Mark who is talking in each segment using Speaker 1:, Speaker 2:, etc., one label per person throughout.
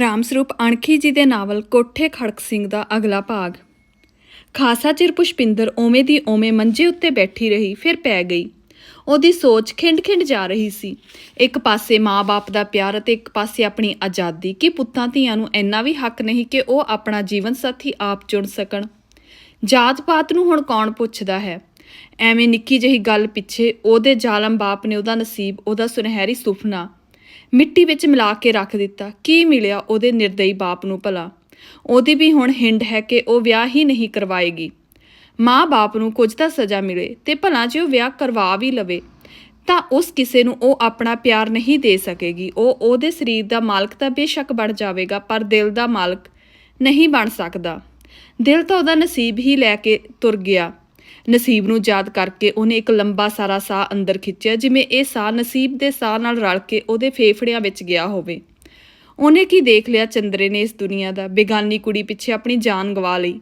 Speaker 1: ਰਾਮ ਸਰੂਪ ਅਣਖੀ ਜੀ ਦੇ ਨਾਵਲ ਕੋਠੇ ਖੜਕ ਸਿੰਘ ਦਾ ਅਗਲਾ ਭਾਗ। ਖਾਸਾ ਚਿਰ ਪੁਸ਼ਪਿੰਦਰ ਓਵੇਂ ਦੀ ਓਵੇਂ ਮੰਜੇ ਉੱਤੇ ਬੈਠੀ ਰਹੀ, ਫਿਰ ਪੈ ਗਈ। ਉਹਦੀ ਸੋਚ ਖਿੰਡ-ਖਿੰਡ ਜਾ ਰਹੀ ਸੀ। ਇੱਕ ਪਾਸੇ ਮਾਂ-ਬਾਪ ਦਾ ਪਿਆਰ ਅਤੇ ਇੱਕ ਪਾਸੇ ਆਪਣੀ ਆਜ਼ਾਦੀ, ਕਿ ਪੁੱਤਾਂ ਧੀਆਂ ਨੂੰ ਇੰਨਾ ਵੀ ਹੱਕ ਨਹੀਂ ਕਿ ਉਹ ਆਪਣਾ ਜੀਵਨ ਸਾਥੀ ਆਪ ਚੁਣ ਸਕਣ? ਜਾਤ-ਪਾਤ ਨੂੰ ਹੁਣ ਕੌਣ ਪੁੱਛਦਾ ਹੈ? ਐਵੇਂ ਨਿੱਕੀ ਜਿਹੀ ਗੱਲ ਪਿੱਛੇ ਉਹਦੇ ਜ਼ਾਲਮ ਬਾਪ ਨੇ ਉਹਦਾ ਨਸੀਬ, ਉਹਦਾ ਸੁਨਹਿਰੀ ਸੁਪਨਾ ਮਿੱਟੀ ਵਿੱਚ ਮਿਲਾ ਕੇ ਰੱਖ ਦਿੱਤਾ। ਕੀ ਮਿਲਿਆ ਉਹਦੇ ਨਿਰਦਈ ਬਾਪ ਨੂੰ ਭਲਾ? ਉਹਦੀ ਵੀ ਹੁਣ ਹਿੰਡ ਹੈ ਕਿ ਉਹ ਵਿਆਹ ਹੀ ਨਹੀਂ ਕਰਵਾਏਗੀ। ਮਾਂ-ਬਾਪ ਨੂੰ ਕੁਝ ਤਾਂ ਸਜ਼ਾ ਮਿਲੇ ਤੇ ਭਲਾ ਜੇ ਉਹ ਵਿਆਹ ਕਰਵਾ ਵੀ ਲਵੇ, ਤਾਂ ਉਸ ਕਿਸੇ ਨੂੰ ਉਹ ਆਪਣਾ ਪਿਆਰ ਨਹੀਂ ਦੇ ਸਕੇਗੀ। ਉਹ ਉਹਦੇ ਸਰੀਰ ਦਾ ਮਾਲਕ ਤਾਂ ਬੇਸ਼ੱਕ ਬਣ ਜਾਵੇਗਾ, ਪਰ ਦਿਲ ਦਾ ਮਾਲਕ ਨਹੀਂ ਬਣ ਸਕਦਾ। ਦਿਲ ਤਾਂ ਉਹਦਾ ਨਸੀਬ ਹੀ ਲੈ ਕੇ ਤੁਰ ਗਿਆ। ਨਸੀਬ ਨੂੰ ਯਾਦ ਕਰਕੇ ਉਹਨੇ ਇੱਕ ਲੰਬਾ ਸਾਰਾ ਸਾਹ ਅੰਦਰ ਖਿੱਚਿਆ, ਜਿਵੇਂ ਇਹ ਸਾਹ ਨਸੀਬ ਦੇ ਸਾਹ ਨਾਲ ਰਲ ਕੇ ਉਹਦੇ ਫੇਫੜਿਆਂ ਵਿੱਚ ਗਿਆ ਹੋਵੇ। ਉਹਨੇ ਕੀ ਦੇਖ ਲਿਆ ਚੰਦਰੇ ਨੇ ਇਸ ਦੁਨੀਆ ਦਾ? ਬੇਗਾਨੀ ਕੁੜੀ ਪਿੱਛੇ ਆਪਣੀ ਜਾਨ ਗਵਾ ਲਈ।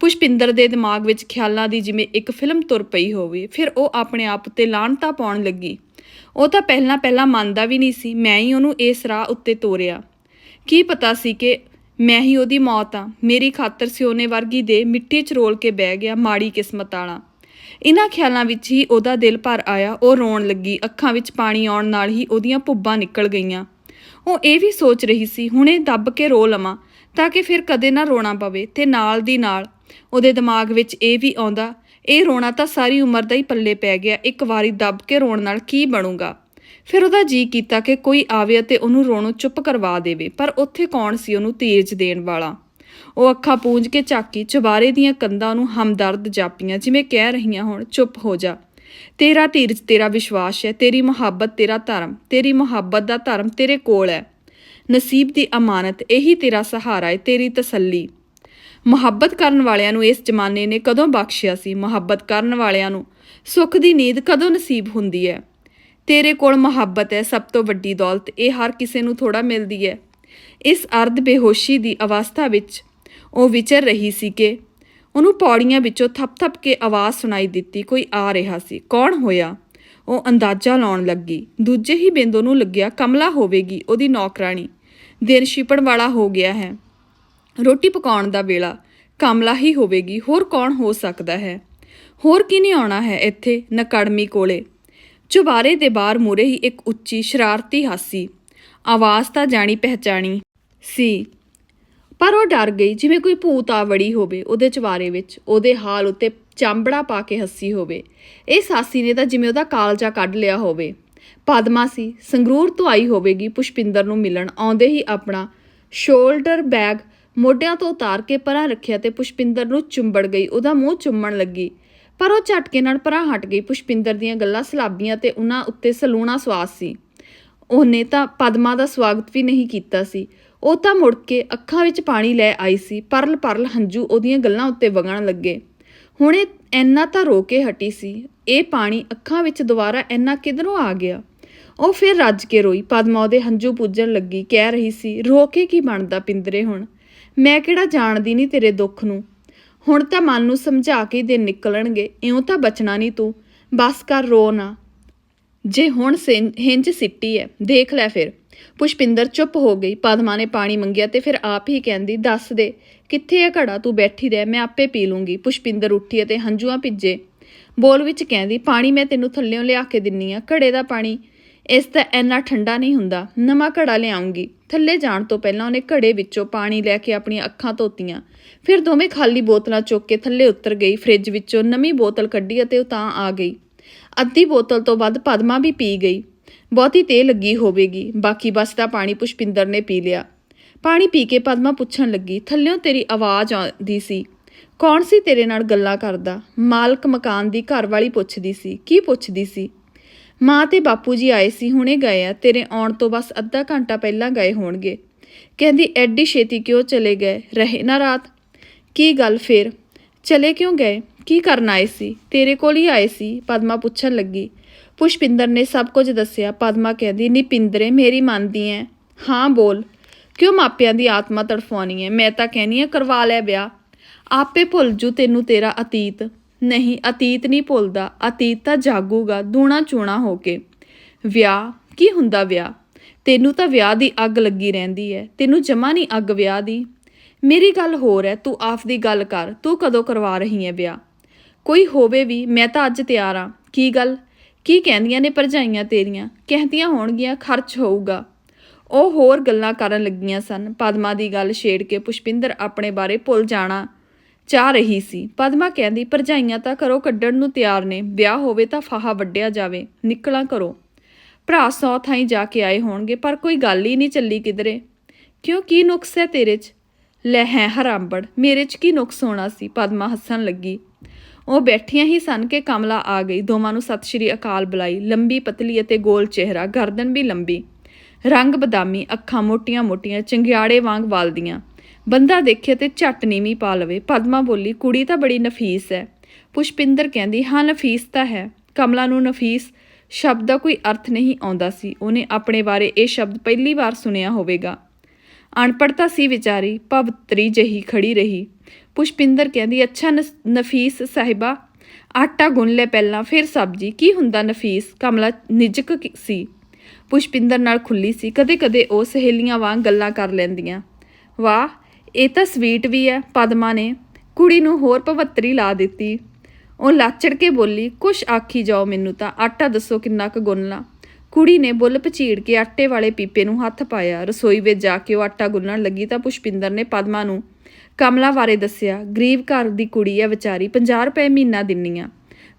Speaker 1: ਪੁਸ਼ਪਿੰਦਰ ਦੇ ਦਿਮਾਗ ਵਿੱਚ ਖਿਆਲਾਂ ਦੀ ਜਿਵੇਂ ਇੱਕ ਫਿਲਮ ਤੁਰ ਪਈ ਹੋਵੇ, ਫਿਰ ਉਹ ਆਪਣੇ ਆਪ ਉੱਤੇ ਲਾਹਣਤਾ ਪਾਉਣ ਲੱਗੀ। ਉਹ ਤਾਂ ਪਹਿਲਾਂ ਪਹਿਲਾਂ ਮੰਨਦਾ ਵੀ ਨਹੀਂ ਸੀ, ਮੈਂ ਹੀ ਉਹਨੂੰ ਇਸ ਰਾਹ ਉੱਤੇ ਤੋਰਿਆ। ਕੀ ਪਤਾ ਸੀ ਕਿ ਮੈਂ ਹੀ ਉਹਦੀ ਮੌਤ ਆ। ਮੇਰੀ ਖਾਤਰ ਸਿਓਨੇ ਵਰਗੀ ਦੇ ਮਿੱਟੀ 'ਚ ਰੋਲ ਕੇ ਬਹਿ ਗਿਆ ਮਾੜੀ ਕਿਸਮਤ ਵਾਲਾ ਇਨ੍ਹਾਂ ਖਿਆਲਾਂ ਵਿੱਚ ਹੀ ਉਹਦਾ ਦਿਲ ਭਰ ਆਇਆ, ਉਹ ਰੋਣ ਲੱਗੀ। ਅੱਖਾਂ ਵਿੱਚ ਪਾਣੀ ਆਉਣ ਨਾਲ ਹੀ ਉਹਦੀਆਂ ਭੁੱਬਾਂ ਨਿਕਲ ਗਈਆਂ। ਉਹ ਇਹ ਵੀ ਸੋਚ ਰਹੀ ਸੀ, ਹੁਣੇ ਦੱਬ ਕੇ ਰੋ ਲਵਾਂ, ਤਾਂ ਕਿ ਫਿਰ ਕਦੇ ਨਾ ਰੋਣਾ ਪਵੇ ਤੇ ਨਾਲ ਦੀ ਨਾਲ। ਉਹਦੇ ਦਿਮਾਗ ਵਿੱਚ ਇਹ ਵੀ ਆਉਂਦਾ, ਇਹ ਰੋਣਾ ਤਾਂ ਸਾਰੀ ਉਮਰ ਦਾ ਹੀ ਪੱਲੇ ਪੈ ਗਿਆ, ਇੱਕ ਵਾਰੀ ਦੱਬ ਕੇ ਰੋਣ ਨਾਲ ਕੀ ਬਣੂਗਾ? ਫਿਰ ਉਹਦਾ ਜੀ ਕੀਤਾ ਕਿ ਕੋਈ ਆਵੇ ਅਤੇ ਉਹਨੂੰ ਰੋਣੋਂ ਚੁੱਪ ਕਰਵਾ ਦੇਵੇ, ਪਰ ਉੱਥੇ ਕੌਣ ਸੀ ਉਹਨੂੰ ਤੀਰਜ ਦੇਣ ਵਾਲਾ? ਉਹ ਅੱਖਾਂ ਪੂੰਝ ਕੇ ਝਾਕੀ, ਚੁਬਾਰੇ ਦੀਆਂ ਕੰਧਾਂ ਨੂੰ ਹਮਦਰਦ ਜਾਪੀਆਂ, ਜਿਵੇਂ ਕਹਿ ਰਹੀਆਂ ਹੋਣ, ਚੁੱਪ ਹੋ ਜਾ। ਤੇਰਾ ਧੀਰਜ ਤੇਰਾ ਵਿਸ਼ਵਾਸ ਹੈ, ਤੇਰੀ ਮੁਹੱਬਤ ਤੇਰਾ ਧਰਮ, ਤੇਰੀ ਮੁਹੱਬਤ ਦਾ ਧਰਮ ਤੇਰੇ ਕੋਲ ਹੈ। ਨਸੀਬ ਦੀ ਅਮਾਨਤ, ਇਹੀ ਤੇਰਾ ਸਹਾਰਾ ਹੈ, ਤੇਰੀ ਤਸੱਲੀ। ਮੁਹੱਬਤ ਕਰਨ ਵਾਲਿਆਂ ਨੂੰ ਇਸ ਜ਼ਮਾਨੇ ਨੇ ਕਦੋਂ ਬਖਸ਼ਿਆ ਸੀ? ਮੁਹੱਬਤ ਕਰਨ ਵਾਲਿਆਂ ਨੂੰ ਸੁੱਖ ਦੀ ਨੀਂਦ ਕਦੋਂ ਨਸੀਬ ਹੁੰਦੀ ਹੈ? ਤੇਰੇ ਕੋਲ ਮੁਹੱਬਤ ਹੈ, ਸਭ ਤੋਂ ਵੱਡੀ ਦੌਲਤ, ਇਹ ਹਰ ਕਿਸੇ ਨੂੰ ਥੋੜਾ ਮਿਲਦੀ ਹੈ। ਇਸ ਅਰਧ ਬੇਹੋਸ਼ੀ ਦੀ ਅਵਸਥਾ ਵਿੱਚ ਉਹ ਵਿਚਰ ਰਹੀ ਸੀ ਕਿ ਉਹਨੂੰ ਪੌੜੀਆਂ ਵਿੱਚੋਂ ਥੱਪ ਥੱਪ ਕੇ ਆਵਾਜ਼ ਸੁਣਾਈ ਦਿੱਤੀ, ਕੋਈ ਆ ਰਿਹਾ ਸੀ। ਕੌਣ ਹੋਇਆ? ਉਹ ਅੰਦਾਜ਼ਾ ਲਾਉਣ ਲੱਗੀ। ਦੂਜੇ ਹੀ ਬਿੰਦੂ ਨੂੰ ਲੱਗਿਆ, ਕਮਲਾ ਹੋਵੇਗੀ ਉਹਦੀ ਨੌਕਰਾਣੀ। ਦਿਨ ਛਿਪਣ ਵਾਲਾ ਹੋ ਗਿਆ ਹੈ। ਰੋਟੀ ਪਕਾਉਣ ਦਾ ਵੇਲਾ, ਕਮਲਾ ਹੀ ਹੋਵੇਗੀ। ਹੋਰ ਕੌਣ ਹੋ ਸਕਦਾ ਹੈ? ਹੋਰ ਕਿਨੇ ਆਉਣਾ ਹੈ ਇੱਥੇ, ਨਕੜਮੀ ਕੋਲੇ? ਚੁਬਾਰੇ ਦੇ ਬਾਹਰ ਮੂਰੇ ਹੀ ਇੱਕ ਉੱਚੀ ਸ਼ਰਾਰਤੀ ਹਾਸੀ। ਆਵਾਜ਼ ਤਾਂ ਜਾਣੀ ਪਹਿਚਾਣੀ ਸੀ। ਪਰ ਉਹ ਡਰ ਗਈ, ਜਿਵੇਂ ਕੋਈ ਭੂਤ ਆ ਵੜੀ ਹੋਵੇ ਉਹਦੇ ਚਵਾਰੇ ਵਿੱਚ, ਉਹਦੇ ਹਾਲ ਉੱਤੇ ਚਾਂਬੜਾ ਪਾ ਕੇ ਹੱਸੀ ਹੋਵੇ। ਇਹ ਸਾਸੀ ਨੇ ਤਾਂ ਜਿਵੇਂ ਉਹਦਾ ਕਾਲਜਾ ਕੱਢ ਲਿਆ ਹੋਵੇ। ਪਦਮਾ ਸੀ, ਸੰਗਰੂਰ ਤੋਂ ਆਈ ਹੋਵੇਗੀ, ਪੁਸ਼ਪਿੰਦਰ ਨੂੰ ਮਿਲਣ ਆਉਂਦੇ ਹੀ ਆਪਣਾ ਸ਼ੋਲਡਰ ਬੈਗ ਮੋਢਿਆਂ ਤੋਂ ਉਤਾਰ ਕੇ ਪਰਾਂ ਰੱਖਿਆ ਤੇ ਪੁਸ਼ਪਿੰਦਰ ਨੂੰ ਚੁੰਬੜ ਗਈ, ਉਹਦਾ ਮੂੰਹ ਚੁੰਮਣ ਲੱਗੀ। ਪਰ ਉਹ ਝਟਕੇ ਨਾਲ ਪਰਾਂ ਹਟ ਗਈ। ਪੁਸ਼ਪਿੰਦਰ ਦੀਆਂ ਗੱਲਾਂ ਸਲਾਬੀਆਂ ਤੇ ਉਹਨਾਂ ਉੱਤੇ ਸਲੂਣਾ ਸਵਾਸ ਸੀ। ਉਹਨੇ ਤਾਂ ਪਦਮਾ ਦਾ ਸਵਾਗਤ ਵੀ ਨਹੀਂ ਕੀਤਾ ਸੀ। ਉਹ ਤਾਂ ਮੁੜ ਕੇ ਅੱਖਾਂ ਵਿੱਚ ਪਾਣੀ ਲੈ ਆਈ ਸੀ। ਪਰਲ ਪਰਲ ਹੰਝੂ ਉਹਦੀਆਂ ਗੱਲਾਂ ਉੱਤੇ ਵਗਣ ਲੱਗੇ। ਹੁਣੇ ਐਨਾ ਤਾਂ ਰੋ ਕੇ ਹਟੀ ਸੀ। ਇਹ ਪਾਣੀ ਅੱਖਾਂ ਵਿੱਚ ਦੁਬਾਰਾ ਐਨਾ ਕਿਧਰੋਂ ਆ ਗਿਆ? ਉਹ ਫਿਰ ਰੱਜ ਕੇ ਰੋਈ। ਪਦਮਾ ਉਹਦੇ ਹੰਝੂ ਪੂਜਣ ਲੱਗੀ। ਕਹਿ ਰਹੀ ਸੀ, ਰੋ ਕੇ ਕੀ ਬਣਦਾ ਪਿੰਦਰੇ ਹੁਣ? ਮੈਂ ਕਿਹੜਾ ਜਾਣਦੀ ਨਹੀਂ ਤੇਰੇ ਦੁੱਖ ਨੂੰ? ਹੁਣ ਤਾਂ ਮਨ ਨੂੰ ਸਮਝਾ ਕੇ ਦਿਨ ਨਿਕਲਣਗੇ, ਇਉਂ ਤਾਂ ਬਚਣਾ ਨਹੀਂ ਤੂੰ। ਬਸ ਕਰ, ਰੋ ਨਾ। ਜੇ ਹੁਣ ਸਿੰ- ਹਿੰਜ ਸਿੱਟੀ ਹੈ ਦੇਖ ਲੈ ਫਿਰ। ਪੁਸ਼ਪਿੰਦਰ ਚੁੱਪ ਹੋ ਗਈ, ਪਦਮਾ ਨੇ ਪਾਣੀ ਮੰਗਿਆ ਤੇ ਫਿਰ ਆਪ ਹੀ ਕਹਿੰਦੀ, ਦੱਸ ਦੇ, ਕਿੱਥੇ ਹੈ ਘੜਾ, ਤੂੰ ਬੈਠੀ ਰਹਿ, ਮੈਂ ਆਪੇ ਪੀ ਲੂੰਗੀ। ਪੁਸ਼ਪਿੰਦਰ ਉੱਠੀ ਅਤੇ ਹੰਝੂਆਂ ਭਿੱਜੇ। ਬੋਲ ਵਿੱਚ ਕਹਿੰਦੀ, ਪਾਣੀ ਮੈਂ ਤੈਨੂੰ ਥੱਲਿਓਂ ਲਿਆ ਕੇ ਦਿੰਨੀ ਆ, ਘੜੇ ਦਾ ਪਾਣੀ। ਇਸ ਦਾ ਇੰਨਾ ਠੰਡਾ ਨਹੀਂ ਹੁੰਦਾ। ਨਵਾਂ ਘੜਾ ਲਿਆਉਂਗੀ। ਥੱਲੇ ਜਾਣ ਤੋਂ ਪਹਿਲਾਂ ਉਹਨੇ ਘੜੇ ਵਿੱਚੋਂ ਪਾਣੀ ਲੈ ਕੇ ਆਪਣੀਆਂ ਅੱਖਾਂ ਧੋਤੀਆਂ। ਫਿਰ ਦੋਵੇਂ ਖਾਲੀ ਬੋਤਲਾਂ ਚੁੱਕ ਕੇ ਥੱਲੇ ਉਤਰ ਗਈ। ਫ੍ਰਿਜ ਵਿੱਚੋਂ ਨਵੀਂ ਬੋਤਲ ਕੱਢੀ ਅਤੇ ਉਹ ਤਾਂ ਆ ਗਈ। ਅੱਧੀ ਬੋਤਲ ਤੋਂ ਵੱਧ ਪਦਮਾ ਵੀ ਪੀ ਗਈ। ਬਹੁਤੀ ਤੇ ਲੱਗੀ ਹੋਵੇਗੀ। ਬਾਕੀ ਬਸ ਦਾ ਪਾਣੀ ਪੁਸ਼ਪਿੰਦਰ ਨੇ ਪੀ ਲਿਆ। ਪਾਣੀ ਪੀ ਕੇ ਪਦਮਾ ਪੁੱਛਣ ਲੱਗੀ, ਥੱਲਿਓਂ ਤੇਰੀ ਆਵਾਜ਼ ਆਉਂਦੀ ਸੀ? ਕੌਣ ਸੀ ਤੇਰੇ ਨਾਲ ਗੱਲਾਂ ਕਰਦਾ? ਮਾਲਕ ਮਕਾਨ ਦੀ ਘਰ ਵਾਲੀ ਪੁੱਛਦੀ ਸੀ। ਕੀ ਪੁੱਛਦੀ ਸੀ? ਮਾਂ ਤੇ ਬਾਪੂ ਜੀ ਆਏ ਸੀ, ਹੁਣੇ ਗਏ ਆ, ਤੇਰੇ ਆਉਣ ਤੋਂ ਬਸ ਅੱਧਾ ਘੰਟਾ ਪਹਿਲਾਂ ਗਏ ਹੋਣਗੇ। ਕਹਿੰਦੀ, ਐਡੀ ਛੇਤੀ ਕਿਉਂ ਚਲੇ ਗਏ? ਰਹੇ ਨਾ ਰਾਤ। ਕੀ ਗੱਲ ਫੇਰ? ਚਲੇ ਕਿਉਂ ਗਏ? ਕੀ ਕਰਨ ਆਏ ਸੀ? ਤੇਰੇ ਕੋਲ ਹੀ ਆਏ ਸੀ, ਪਦਮਾ ਪੁੱਛਣ ਲੱਗੀ। ਪੁਸ਼ਪਿੰਦਰ ਨੇ ਸਭ ਕੁਝ ਦੱਸਿਆ। ਪਦਮਾ ਕਹਿੰਦੀ, ਨਿਪਿੰਦਰੇ, ਮੇਰੀ ਮੰਨਦੀ ਐ। ਹਾਂ, ਬੋਲ। ਕਿਉਂ ਮਾਪਿਆਂ ਦੀ ਆਤਮਾ ਤੜਫਾਉਣੀ ਐ? ਮੈਂ ਤਾਂ ਕਹਿਨੀ ਆ, ਕਰਵਾ ਲੈ ਵਿਆਹ। ਆਪੇ ਭੁੱਲ ਜੂ ਤੈਨੂੰ ਤੇਰਾ ਅਤੀਤ। ਨਹੀਂ, ਅਤੀਤ ਨਹੀਂ ਭੁੱਲਦਾ। ਅਤੀਤ ਤਾਂ ਜਾਗੂਗਾ ਦੂਣਾ ਚੂਣਾ ਹੋ ਕੇ। ਵਿਆਹ? ਕੀ ਹੁੰਦਾ ਵਿਆਹ? ਤੈਨੂੰ ਤਾਂ ਵਿਆਹ ਦੀ ਅੱਗ ਲੱਗੀ ਰਹਿੰਦੀ ਹੈ ਤੈਨੂੰ ਜਮਾ ਨਹੀਂ ਅੱਗ ਵਿਆਹ ਦੀ। ਮੇਰੀ ਗੱਲ ਹੋਰ ਹੈ ਤੂੰ ਆਪ ਦੀ ਗੱਲ ਕਰ। ਤੂੰ ਕਦੋਂ ਕਰਵਾ ਰਹੀ ਹੈ ਵਿਆਹ? ਕੋਈ ਹੋਵੇ ਵੀ, ਮੈਂ ਤਾਂ ਅੱਜ ਤਿਆਰ ਆ। ਕੀ ਗੱਲ? ਕੀ ਕਹਿੰਦੀਆਂ ਨੇ ਭਰਜਾਈਆਂ ਤੇਰੀਆਂ? ਕਹਿੰਦੀਆਂ ਹੋਣਗੀਆਂ, ਖਰਚ ਹੋਊਗਾ। ਉਹ ਹੋਰ ਗੱਲਾਂ ਕਰਨ ਲੱਗੀਆਂ ਸਨ। ਪਦਮਾ ਦੀ ਗੱਲ ਛੇੜ ਕੇ ਪੁਸ਼ਪਿੰਦਰ ਆਪਣੇ ਬਾਰੇ ਭੁੱਲ ਜਾਣਾ। ਚਾਹ ਰਹੀ ਸੀ। ਪਦਮਾ ਕਹਿੰਦੀ, ਭਰਜਾਈਆਂ ਤਾਂ ਘਰੋਂ ਕੱਢਣ ਨੂੰ ਤਿਆਰ ਨੇ। ਵਿਆਹ ਹੋਵੇ ਤਾਂ ਫਾਹਾ ਵੱਡਿਆ ਜਾਵੇ। ਨਿਕਲਾਂ ਕਰੋ ਭਰਾ ਸੌ ਥਾਈਂ ਜਾ ਕੇ ਆਏ ਹੋਣਗੇ, ਪਰ ਕੋਈ ਗੱਲ ਹੀ ਨਹੀਂ ਚੱਲੀ ਕਿਧਰੇ। ਕਿਉਂ? ਕੀ ਨੁਕਸ ਹੈ ਤੇਰੇ 'ਚ? ਲੈ ਹੈ ਹਰਾਂਬੜ ਮੇਰੇ 'ਚ ਕੀ ਨੁਕਸ ਹੋਣਾ ਸੀ? ਪਦਮਾ ਹੱਸਣ ਲੱਗੀ। ਉਹ ਬੈਠੀਆਂ ਹੀ ਸਨ ਕਿ ਕਮਲਾ ਆ ਗਈ। ਦੋਵਾਂ ਨੂੰ ਸਤਿ ਸ਼੍ਰੀ ਅਕਾਲ ਬੁਲਾਈ। ਲੰਬੀ ਪਤਲੀ ਅਤੇ ਗੋਲ ਚਿਹਰਾ। ਗਰਦਨ ਵੀ ਲੰਬੀ। ਰੰਗ ਬਦਾਮੀ, ਅੱਖਾਂ ਮੋਟੀਆਂ-ਮੋਟੀਆਂ, ਚੰਗਿਆੜੇ ਵਾਂਗ ਵਾਲਦੀਆਂ। ਬੰਦਾ ਦੇਖੇ ਤੇ ਝੱਟ ਨੀਵੀਂ ਪਾ ਲਵੇ। ਪਦਮਾ ਬੋਲੀ, ਕੁੜੀ ਤਾਂ ਬੜੀ ਨਫੀਸ ਹੈ ਪੁਸ਼ਪਿੰਦਰ ਕਹਿੰਦੀ, ਹਾਂ, ਨਫੀਸ ਤਾਂ ਹੈ। ਕਮਲਾ ਨੂੰ ਨਫੀਸ ਸ਼ਬਦ ਦਾ ਕੋਈ ਅਰਥ ਨਹੀਂ ਆਉਂਦਾ ਸੀ। ਉਹਨੇ ਆਪਣੇ ਬਾਰੇ ਇਹ ਸ਼ਬਦ ਪਹਿਲੀ ਵਾਰ ਸੁਣਿਆ ਹੋਵੇਗਾ। ਅਨਪੜ੍ਹਤਾ ਸੀ ਵਿਚਾਰੀ, ਭਵਤਰੀ ਜਹੀ ਖੜੀ ਰਹੀ। ਪੁਸ਼ਪਿੰਦਰ ਕਹਿੰਦੀ, ਅੱਛਾ ਨਸ- ਨਫੀਸ ਸਾਹਿਬਾ, ਆਟਾ ਗੁੰਨ ਲੈ ਪਹਿਲਾਂ, ਫਿਰ ਸਬਜ਼ੀ। ਕੀ ਹੁੰਦਾ ਨਫੀਸ? ਕਮਲਾ ਨਿਜਕ ਸੀ। ਪੁਸ਼ਪਿੰਦਰ ਨਾਲ ਖੁੱਲੀ ਸੀ। ਕਦੇ-ਕਦੇ ਉਹ ਸਹੇਲੀਆਂ ਵਾਂਗ ਗੱਲਾਂ ਕਰ ਲੈਂਦੀਆਂ। ਵਾਹ ਇਹ ਤਾਂ ਸਵੀਟ ਵੀ ਹੈ, ਪਦਮਾ ਨੇ। ਕੁੜੀ ਨੂੰ ਹੋਰ ਭਵੱਤਰੀ ਲਾ ਦਿੱਤੀ। ਉਹ ਲਾਚੜ ਕੇ ਬੋਲੀ, ਕੁਛ ਆਖੀ ਜਾਓ ਮੈਨੂੰ ਤਾਂ, ਆਟਾ ਦੱਸੋ ਕਿੰਨਾ ਕੁ ਗੁੰਨਣਾ ਕੁੜੀ ਨੇ ਬੁੱਲ ਪਚੀੜ ਕੇ ਆਟੇ ਵਾਲੇ ਪੀਪੇ ਨੂੰ ਹੱਥ ਪਾਇਆ। ਰਸੋਈ ਵਿੱਚ ਜਾ ਕੇ ਉਹ ਆਟਾ ਗੁੰਨਣ ਲੱਗੀ ਤਾਂ ਪੁਸ਼ਪਿੰਦਰ ਨੇ ਪਦਮਾ ਨੂੰ ਕਮਲਾ ਬਾਰੇ ਦੱਸਿਆ, ਗਰੀਬ ਘਰ ਦੀ ਕੁੜੀ ਹੈ ਵਿਚਾਰੀ 50 ਰੁਪਏ ਮਹੀਨਾ ਦਿੰਨੀ ਆ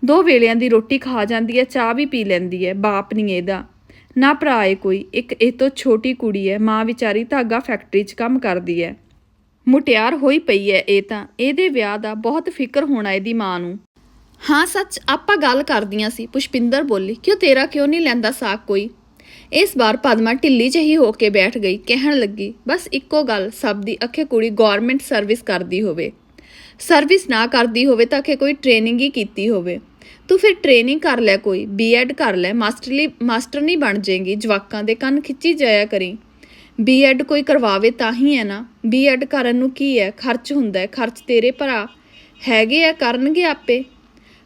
Speaker 1: ਦੋ ਵੇਲਿਆਂ ਦੀ ਰੋਟੀ ਖਾ ਜਾਂਦੀ ਹੈ, ਚਾਹ ਵੀ ਪੀ ਲੈਂਦੀ ਹੈ, ਬਾਪ ਨਹੀਂ ਇਹਦਾ। ਨਾ ਭਰਾ ਏ ਕੋਈ, ਇੱਕ ਇਹ ਤੋਂ ਛੋਟੀ ਕੁੜੀ ਹੈ, ਮਾਂ ਵਿਚਾਰੀ ਧਾਗਾ ਫੈਕਟਰੀ 'ਚ ਕੰਮ ਕਰਦੀ ਹੈ। ਮੁਟਿਆਰ ਹੋਈ ਪਈ ਹੈ ਇਹ ਤਾਂ। ਇਹਦੇ ਵਿਆਹ ਦਾ ਬਹੁਤ ਫਿਕਰ ਹੋਣਾ ਇਹਦੀ ਮਾਂ ਨੂੰ। ਹਾਂ ਸੱਚ, ਆਪਾਂ ਗੱਲ ਕਰਦੀਆਂ ਸੀ। ਪੁਸ਼ਪਿੰਦਰ ਬੋਲੀ, ਕਿਉਂ ਤੇਰਾ ਕਿਉਂ ਨਹੀਂ ਲੈਂਦਾ ਸਾਕ ਕੋਈ? ਇਸ ਵਾਰ ਪਦਮਾ ਢਿੱਲੀ ਜਿਹੀ ਹੋ ਕੇ ਬੈਠ ਗਈ, ਕਹਿਣ ਲੱਗੀ, ਬਸ ਇੱਕੋ ਗੱਲ, ਸਭ ਦੀ ਅੱਖੇ ਕੁੜੀ ਗਵਰਨਮੈਂਟ ਸਰਵਿਸ ਕਰਦੀ ਹੋਵੇ। ਸਰਵਿਸ ਨਾ ਕਰਦੀ ਹੋਵੇ ਤਾਂ ਕਿ ਕੋਈ ਟ੍ਰੇਨਿੰਗ ਹੀ ਕੀਤੀ ਹੋਵੇ। ਤੂੰ ਫਿਰ ਟ੍ਰੇਨਿੰਗ ਕਰ ਲੈ ਕੋਈ, ਬੀਐਡ ਕਰ ਲੈ, ਮਾਸਟਰਲੀ, ਮਾਸਟਰ ਨਹੀਂ ਬਣ ਜਾਏਗੀ, ਜਵਾਕਾਂ ਦੇ ਕੰਨ ਖਿੱਚੀ ਜਾਇਆ ਕਰੀ। ਬੀਐਡ ਕੋਈ ਕਰਵਾਵੇ ਤਾਂ ਹੀ ਹੈ ਨਾ। ਬੀਐਡ ਕਰਨ ਨੂੰ ਕੀ ਹੈ? ਖਰਚ ਹੁੰਦਾ ਹੈ। ਖਰਚ ਤੇਰੇ ਭਰਾ ਹੈਗੇ ਆ, ਕਰਨਗੇ ਆਪੇ।